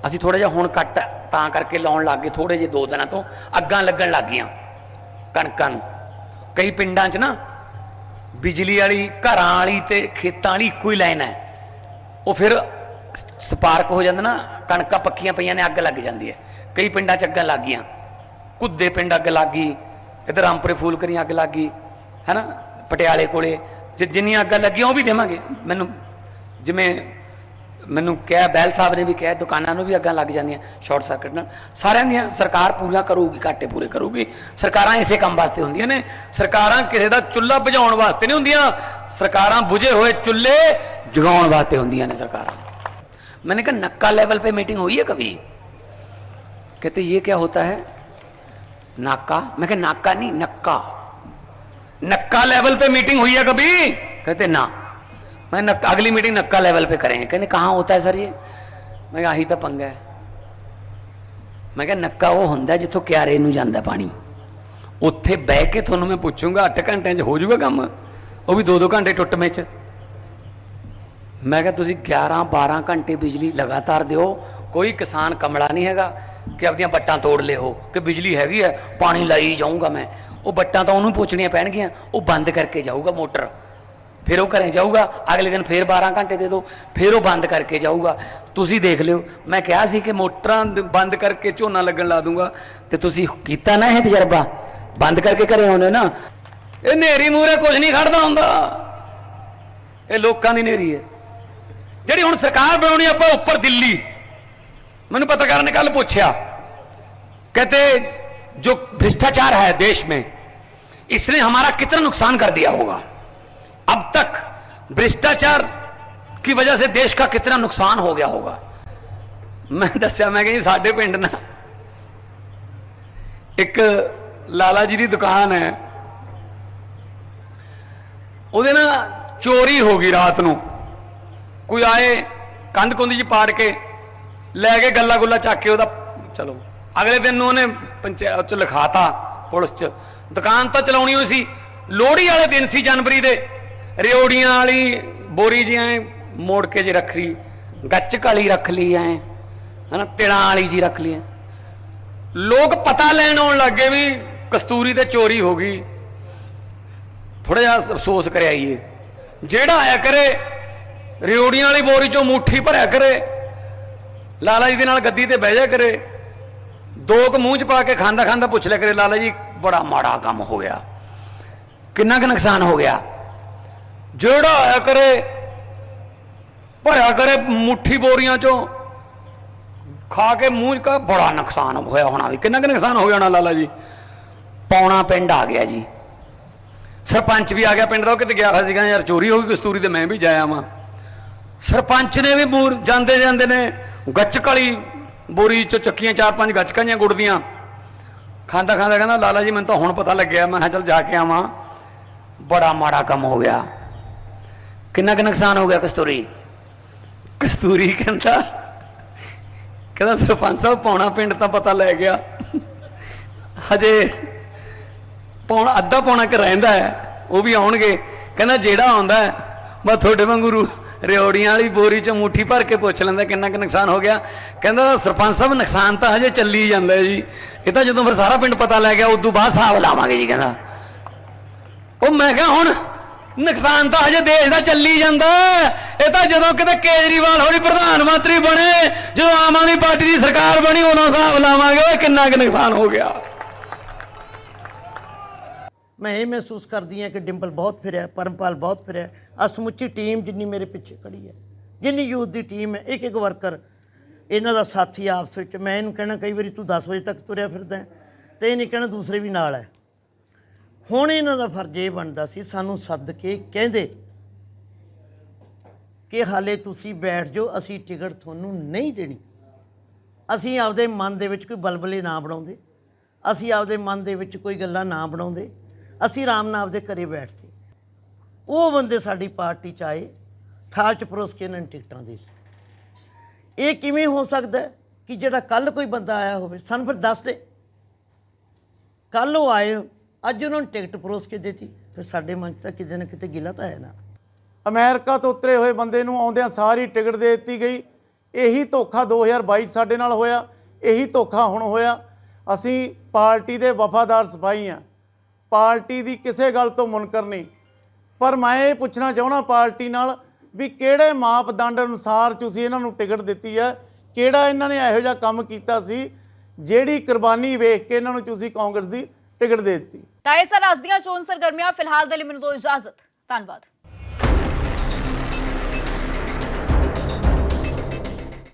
ਅਸੀਂ ਥੋੜਾ ਜਿਹਾ ਹੁਣ ਕੱਟ ਤਾਂ ਕਰਕੇ ਲਾਉਣ ਲੱਗ ਗਏ ਥੋੜੇ ਜਿਹੇ ਦੋ ਦਿਨਾਂ ਤੋਂ। ਅੱਗਾਂ ਲੱਗਣ ਲੱਗ ਗਈਆਂ। ਕਣਕਾਂ ਨੂੰ। ਕਈ ਪਿੰਡਾਂ 'ਚ ਨਾ ਬਿਜਲੀ ਵਾਲੀ, ਘਰਾਂ ਵਾਲੀ ਤੇ ਖੇਤਾਂ ਵਾਲੀ ਇੱਕੋ ਹੀ ਲਾਈਨ ਹੈ। ਉਹ ਫਿਰ ਸਪਾਰਕ ਹੋ ਜਾਂਦਾ ਨਾ, ਕਣਕਾਂ ਪੱਕੀਆਂ ਪਈਆਂ ਨੇ, ਅੱਗ ਲੱਗ ਜਾਂਦੀ ਹੈ। ਕਈ ਪਿੰਡਾਂ 'ਚ ਅੱਗਾਂ ਲੱਗ ਗਈਆਂ। ਕੁੱਦੇ ਪਿੰਡ ਅੱਗ ਲੱਗ ਗਈ, ਇਧਰ ਰਾਮਪੁਰੇ ਫੂਲਕਰੀ ਅੱਗ ਲੱਗ ਗਈ, ਹੈਨਾ? ਪਟਿਆਲੇ ਕੋਲੇ, ਜਿ- ਜਿੰਨੀਆਂ ਅੱਗਾਂ ਲੱਗੀਆਂ ਉਹ ਵੀ ਦੇਵਾਂਗੇ, ਮੈਨੂੰ। ਜਿਵੇਂ ਮੈਨੂੰ ਕਿਹਾ ਬੈਲ ਸਾਹਿਬ ਨੇ ਵੀ ਕਿਹਾ ਦੁਕਾਨਾਂ ਨੂੰ ਵੀ ਅੱਗਾਂ ਲੱਗ ਜਾਂਦੀਆਂ ਸ਼ਾਰਟ ਸਰਕਟ ਨਾਲ ਸਾਰਿਆਂ ਦੀਆਂ ਸਰਕਾਰ ਪੂਰਾ ਕਰੂਗੀ ਘਾਟੇ ਪੂਰੇ ਕਰੂਗੀ ਸਰਕਾਰਾਂ ਇਸੇ ਕੰਮ ਵਾਸਤੇ ਹੁੰਦੀਆਂ ਨੇ ਸਰਕਾਰਾਂ ਕਿਸੇ ਦਾ ਚੁੱਲ੍ਹਾ ਬੁਝਾਉਣ ਵਾਸਤੇ ਨਹੀਂ ਹੁੰਦੀਆਂ ਸਰਕਾਰਾਂ ਬੁਝੇ ਹੋਏ ਚੁੱਲ੍ਹੇ ਜਗਾਉਣ ਵਾਸਤੇ ਹੁੰਦੀਆਂ ਨੇ ਸਰਕਾਰਾਂ मैंने कहा नक्का लेवल पे मीटिंग हुई है कभी कहते ये क्या होता है नाका मैं कहा नाका नहीं नक्का नक्का लेवल पे मीटिंग हुई है कभी कहते ना मैं नक्का अगली मीटिंग नक्का लेवल पे करेंगे कहते कहाँ होता है सर ये मैं कहा आही तो पंगा है ਮੈਂ ਕਿਹਾ ਨੱਕਾ ਉਹ ਹੁੰਦਾ ਜਿੱਥੋਂ ਕਿਆਰੇ ਨੂੰ ਜਾਂਦਾ ਪਾਣੀ ਉੱਥੇ ਬਹਿ ਕੇ ਤੁਹਾਨੂੰ ਮੈਂ ਪੁੱਛੂੰਗਾ 8 ਘੰਟਿਆਂ 'ਚ ਹੋ ਜਾਊਗਾ ਕੰਮ ਉਹ ਵੀ 2-2 ਘੰਟੇ ਟੁੱਟਵੇਂ 'ਚ ਮੈਂ ਕਿਹਾ ਤੁਸੀਂ 11 12 ਘੰਟੇ ਬਿਜਲੀ ਲਗਾਤਾਰ ਦਿਓ ਕੋਈ ਕਿਸਾਨ ਕਮਲਾ ਨਹੀਂ ਹੈਗਾ ਕਿ ਆਪਣੀਆਂ ਬੱਟਾਂ ਤੋੜ ਲਿਓ ਕਿ ਬਿਜਲੀ ਹੈਗੀ ਹੈ ਪਾਣੀ ਲਾਈ ਜਾਊਂਗਾ ਮੈਂ ਉਹ ਬੱਟਾਂ ਤਾਂ ਉਹਨੂੰ ਪੁੱਛਣੀਆਂ ਪੈਣਗੀਆਂ ਉਹ ਬੰਦ ਕਰਕੇ ਜਾਊਗਾ ਮੋਟਰ ਫਿਰ ਉਹ ਘਰੇ ਜਾਊਗਾ ਅਗਲੇ ਦਿਨ ਫਿਰ 12 ਘੰਟੇ ਦੇ ਦਿਓ ਫਿਰ ਉਹ ਬੰਦ ਕਰਕੇ ਜਾਊਗਾ ਤੁਸੀਂ ਦੇਖ ਲਿਓ ਮੈਂ ਕਿਹਾ ਸੀ ਕਿ ਮੋਟਰਾਂ ਦ- ਬੰਦ ਕਰਕੇ ਝੋਨਾ ਲੱਗਣ ਲਾ ਦੂੰਗਾ ਤੇ ਤੁਸੀਂ ਕੀਤਾ ਨਾ ਇਹ ਤਜਰਬਾ ਬੰਦ ਕਰਕੇ ਘਰੇ ਆਉਂਦੇ ਨਾ ਇਹ ਨੇਰੀ ਮੂਰੇ ਕੁਝ ਨਹੀਂ ਖੜਦਾ ਹੁੰਦਾ ਇਹ ਲੋਕਾਂ ਦੀ ਨੇਰੀ ਹੈ ਜਿਹੜੀ ਹੁਣ ਸਰਕਾਰ ਬਣਾਉਣੀ ਆਪਾਂ ਉੱਪਰ ਦਿੱਲੀ ਮੈਨੂੰ ਪੱਤਰਕਾਰ ਨੇ ਕੱਲ ਪੁੱਛਿਆ कहते जो भ्रष्टाचार है देश में इसने हमारा कितना नुकसान कर दिया होगा अब तक भ्रष्टाचार की वजह से देश का कितना नुकसान हो गया होगा ਮੈਂ ਦੱਸਿਆ ਮੈਂ ਕਿ ਸਾਡੇ ਪਿੰਡ ਨਾ ਇੱਕ ਲਾਲਾ ਜੀ ਦੀ ਦੁਕਾਨ ਹੈ ਉਹਦੇ ਨਾ ਚੋਰੀ ਹੋ ਗਈ ਰਾਤ ਨੂੰ ਕੋਈ ਆਏ ਕੰਧ ਕੁੰਧ ਜੀ ਪਾੜ ਕੇ ਲੈ ਕੇ ਗੱਲਾ ਗੁੱਲਾ ਚੱਕ ਕੇ ਉਹਦਾ ਚਲੋ ਅਗਲੇ ਦਿਨ ਨੂੰ ਉਹਨੇ ਪੰਚਾਇਤ ਚ ਲਿਖਾਤਾ ਪੁਲਿਸ ਚ ਦੁਕਾਨ ਤਾਂ ਚਲਾਉਣੀ ਹੋਈ ਸੀ ਲੋਹੜੀ ਵਾਲੇ ਦਿਨ ਸੀ ਜਨਵਰੀ ਦੇ ਰਿਓੜੀਆਂ ਵਾਲੀ ਬੋਰੀ ਜੀ ਐ ਮੋੜ ਕੇ ਜੀ ਰੱਖ ਲਈ, ਗੱਚ ਕਾਲੀ ਰੱਖ ਲਈ ਐ, ਹਨਾ, ਤਿਲਾਂ ਵਾਲੀ ਜੀ ਰੱਖ ਲਈ ਐਂ। ਲੋਕ ਪਤਾ ਲੈਣ ਆਉਣ ਲੱਗੇ ਵੀ ਕਸਤੂਰੀ ਤੇ ਚੋਰੀ ਹੋ ਗਈ। ਥੋੜਾ ਜਿਹਾ ਅਫਸੋਸ ਕਰਿਆ ਆਈਏ ਜਿਹੜਾ ਆਇਆ ਕਰੇ, ਰਿਓੜੀਆਂ ਵਾਲੀ ਬੋਰੀ ਚੋਂ ਮੁੱਠੀ ਭਰਿਆ ਕਰੇ, ਲਾਲਾ ਜੀ ਦੇ ਨਾਲ ਗੱਦੀ ਤੇ ਬਹਿ ਜਾ ਕਰੇ, ਦੋ ਕੁ ਮੂੰਹ ਚ ਪਾ ਕੇ ਖਾਂਦਾ ਖਾਂਦਾ ਪੁੱਛ ਲਿਆ ਕਰੇ, ਲਾਲਾ ਜੀ, ਬੜਾ ਮਾੜਾ ਕੰਮ ਹੋ ਗਿਆ। ਕਿੰਨਾ ਕੁ ਨੁਕਸਾਨ ਹੋ ਗਿਆ? ਜਿਹੜਾ ਆਇਆ ਕਰੇ, ਭਰਿਆ ਕਰੇ ਮੁੱਠੀ ਬੋਰੀਆਂ ਚੋਂ, ਖਾ ਕੇ ਮੂੰਹ 'ਚ ਕਾ ਬੜਾ ਨੁਕਸਾਨ ਹੋਇਆ ਹੋਣਾ ਵੀ। ਕਿੰਨਾ ਕੁ ਨੁਕਸਾਨ ਹੋ ਗਿਆ ਹੋਣਾ ਲਾਲਾ ਜੀ? ਪੌਣਾ ਪਿੰਡ ਆ ਗਿਆ ਜੀ। ਸਰਪੰਚ ਵੀ ਆ ਗਿਆ ਪਿੰਡ ਦਾ, ਉਹ ਕਿਤੇ ਗਿਆ ਹੋਇਆ ਸੀਗਾ, ਯਾਰ ਚੋਰੀ ਹੋ ਗਈ ਕਸਤੂਰੀ ਤੇ ਮੈਂ ਵੀ ਜਾਇਆ ਵਾਂ। ਸਰਪੰਚ ਨੇ ਵੀ ਬੂਰ ਜਾਂਦੇ ਜਾਂਦੇ ਨੇ ਗੱਚਕ ਵਾਲੀ ਬੋਰੀ 'ਚੋਂ ਚੱਕੀਆਂ, ਚਾਰ ਪੰਜ ਗੱਚਕਾਂ ਦੀਆਂ ਗੁੜਦੀਆਂ। ਖਾਂਦਾ ਖਾਂਦਾ ਕਹਿੰਦਾ, ਲਾਲਾ ਜੀ ਮੈਨੂੰ ਤਾਂ ਹੁਣ ਪਤਾ ਲੱਗਿਆ, ਮੈਂ ਕਿਹਾ ਚੱਲ ਜਾ ਕੇ ਆਵਾਂ। ਬੜਾ ਮਾੜਾ ਕੰਮ ਹੋ ਗਿਆ। ਕਿੰਨਾ ਕੁ ਨੁਕਸਾਨ ਹੋ ਗਿਆ ਕਸਤੂਰੀ? ਕਸਤੂਰੀ ਕਹਿੰਦਾ ਕਹਿੰਦਾ ਸਰਪੰਚ ਸਾਹਿਬ ਪੌਣਾ ਪਿੰਡ ਤਾਂ ਪਤਾ ਲੈ ਗਿਆ। ਹਜੇ ਪੌਣਾ, ਅੱਧਾ ਪੌਣਾ ਕਿ ਰਹਿੰਦਾ ਹੈ, ਉਹ ਵੀ ਆਉਣਗੇ। ਕਹਿੰਦਾ ਜਿਹੜਾ ਆਉਂਦਾ ਮੈਂ ਤੁਹਾਡੇ ਵਾਂਗੂ ਰੂ- ਰਿਓੜੀਆਂ ਵਾਲੀ ਬੋਰੀ ਚ ਮੁੱਠੀ ਭਰ ਕੇ ਪੁੱਛ ਲੈਂਦਾ ਕਿੰਨਾ ਕੁ ਨੁਕਸਾਨ ਹੋ ਗਿਆ। ਕਹਿੰਦਾ ਸਰਪੰਚ ਸਾਹਿਬ, ਨੁਕਸਾਨ ਤਾਂ ਹਜੇ ਚੱਲੀ ਜਾਂਦਾ ਜੀ। ਇਹ ਤਾਂ ਜਦੋਂ ਫਿਰ ਸਾਰਾ ਪਿੰਡ ਪਤਾ ਲੈ ਗਿਆ, ਉਦੋਂ ਬਾਅਦ ਹਿਸਾਬ ਲਾਵਾਂਗੇ ਜੀ, ਕਹਿੰਦਾ। ਉਹ ਮੈਂ ਕਿਹਾ, ਹੁਣ ਨੁਕਸਾਨ ਤਾਂ ਹਜੇ ਦੇਸ਼ ਦਾ ਚੱਲੀ ਜਾਂਦਾ ਇਹ ਤਾਂ ਜਦੋਂ ਕਿਤੇ ਕੇਜਰੀਵਾਲ ਹੋਣੀ ਪ੍ਰਧਾਨ ਮੰਤਰੀ ਬਣੇ ਜਦੋਂ ਆਮ ਆਦਮੀ ਪਾਰਟੀ ਦੀ ਸਰਕਾਰ ਬਣੀ ਉਹਨਾਂ ਹਿਸਾਬ ਲਾਵਾਂਗੇ ਓਏ ਕਿੰਨਾ ਕੁ ਨੁਕਸਾਨ ਹੋ ਗਿਆ। ਮੈਂ ਇਹ ਮਹਿਸੂਸ ਕਰਦੀ ਹਾਂ ਕਿ ਡਿੰਪਲ ਬਹੁਤ ਫਿਰਿਆ ਪਰਮਪਾਲ ਬਹੁਤ ਫਿਰਿਆ। ਆ ਸਮੁੱਚੀ ਟੀਮ ਜਿੰਨੀ ਮੇਰੇ ਪਿੱਛੇ ਖੜੀ ਹੈ ਜਿੰਨੀ ਯੂਥ ਦੀ ਟੀਮ ਹੈ ਇੱਕ ਇੱਕ ਵਰਕਰ ਇਹਨਾਂ ਦਾ ਸਾਥੀ ਆਪਸ ਵਿੱਚ ਮੈਂ ਇਹਨੂੰ ਕਹਿਣਾ ਕਈ ਵਾਰੀ ਤੂੰ 10 ਵਜੇ ਤੱਕ ਤੁਰਿਆ ਫਿਰਦਾ ਹੈ, ਤੇ ਇਹ ਨਹੀਂ ਕਹਿਣਾ ਦੂਸਰੇ ਵੀ ਨਾਲ ਹੈ। ਹੁਣ ਇਹਨਾਂ ਦਾ ਫਰਜ਼ ਇਹ ਬਣਦਾ ਸੀ, ਸਾਨੂੰ ਸੱਦ ਕੇ ਕਹਿੰਦੇ ਕਿ ਹਾਲੇ ਤੁਸੀਂ ਬੈਠ ਜਾਓ, ਅਸੀਂ ਟਿਕਟ ਤੁਹਾਨੂੰ ਨਹੀਂ ਦੇਣੀ। ਅਸੀਂ ਆਪਦੇ ਮਨ ਦੇ ਵਿੱਚ ਕੋਈ ਬਲਬਲੇ ਨਾ ਬਣਾਉਂਦੇ। ਅਸੀਂ ਆਪਦੇ ਮਨ ਦੇ ਵਿੱਚ ਕੋਈ ਗੱਲਾਂ ਨਾ ਬਣਾਉਂਦੇ। ਅਸੀਂ ਆਰਾਮ ਨਾਲ ਆਪਦੇ ਘਰੇ ਬੈਠਦੇ। ਉਹ ਬੰਦੇ ਸਾਡੀ ਪਾਰਟੀ ਚ ਆਏ, ਥਾਲ ਚ ਪਰੋਸ ਕੇ ਇਹਨਾਂ ਨੂੰ ਟਿਕਟਾਂ ਦੇ ਇਹ ਕਿਵੇਂ ਹੋ ਸਕਦਾ ਕਿ ਜਿਹੜਾ ਕੱਲ ਕੋਈ ਬੰਦਾ ਆਇਆ ਹੋਵੇ, ਸਾਨੂੰ ਫਿਰ ਦੱਸ ਦੇ। ਕੱਲ ਉਹ ਆਏ ਅੱਜ ਉਹਨਾਂ ਨੂੰ ਟਿਕਟ ਪਰੋਸ ਕੇ ਦਿੱਤੀ, ਫਿਰ ਸਾਡੇ ਮਨ 'ਚ ਤਾਂ ਕਿਤੇ ਨਾ ਕਿਤੇ ਗਿਲਾ ਤਾਂ ਹੈ ਨਾ। ਅਮਰੀਕਾ ਤੋਂ ਉਤਰੇ ਹੋਏ ਬੰਦੇ ਨੂੰ ਆਉਂਦਿਆਂ ਸਾਰੀ ਟਿਕਟ ਦੇ ਦਿੱਤੀ ਗਈ। ਇਹੀ ਧੋਖਾ 2022 'ਚ ਸਾਡੇ ਨਾਲ ਹੋਇਆ, ਇਹੀ ਧੋਖਾ ਹੁਣ ਹੋਇਆ। ਅਸੀਂ ਪਾਰਟੀ ਦੇ ਵਫਾਦਾਰ ਸਿਪਾਹੀ ਹਾਂ ਪਾਰਟੀ ਦੀ ਕਿਸੇ ਗੱਲ ਤੋਂ ਮੁਨਕਰ ਨਹੀਂ। ਪਰ ਮੈਂ ਇਹ ਪੁੱਛਣਾ ਚਾਹਣਾ ਪਾਰਟੀ ਨਾਲ ਵੀ ਕਿਹੜੇ ਮਾਪਦੰਡ ਅਨੁਸਾਰ ਤੁਸੀਂ ਇਹਨਾਂ ਨੂੰ ਟਿਕਟ ਦਿੱਤੀ ਹੈ ਕਿਹੜਾ ਇਹਨਾਂ ਨੇ ਇਹੋ ਜਿਹਾ ਕੰਮ ਕੀਤਾ ਸੀ? ਜਿਹੜੀ ਕੁਰਬਾਨੀ ਵੇਖ ਕੇ ਇਹਨਾਂ ਨੂੰ ਤੁਸੀਂ ਕਾਂਗਰਸ ਦੀ ਟਿਕਟ ਦੇ ਦਿੱਤੀ। ਤਾਂ ਇਹ ਸਨ ਅੱਜ ਦੀਆਂ ਚੋਣ ਸਰਗਰਮੀਆਂ ਫਿਲਹਾਲ ਦੇ ਲਈ ਮੈਨੂੰ ਦੋ ਇਜਾਜ਼ਤ। ਧੰਨਵਾਦ।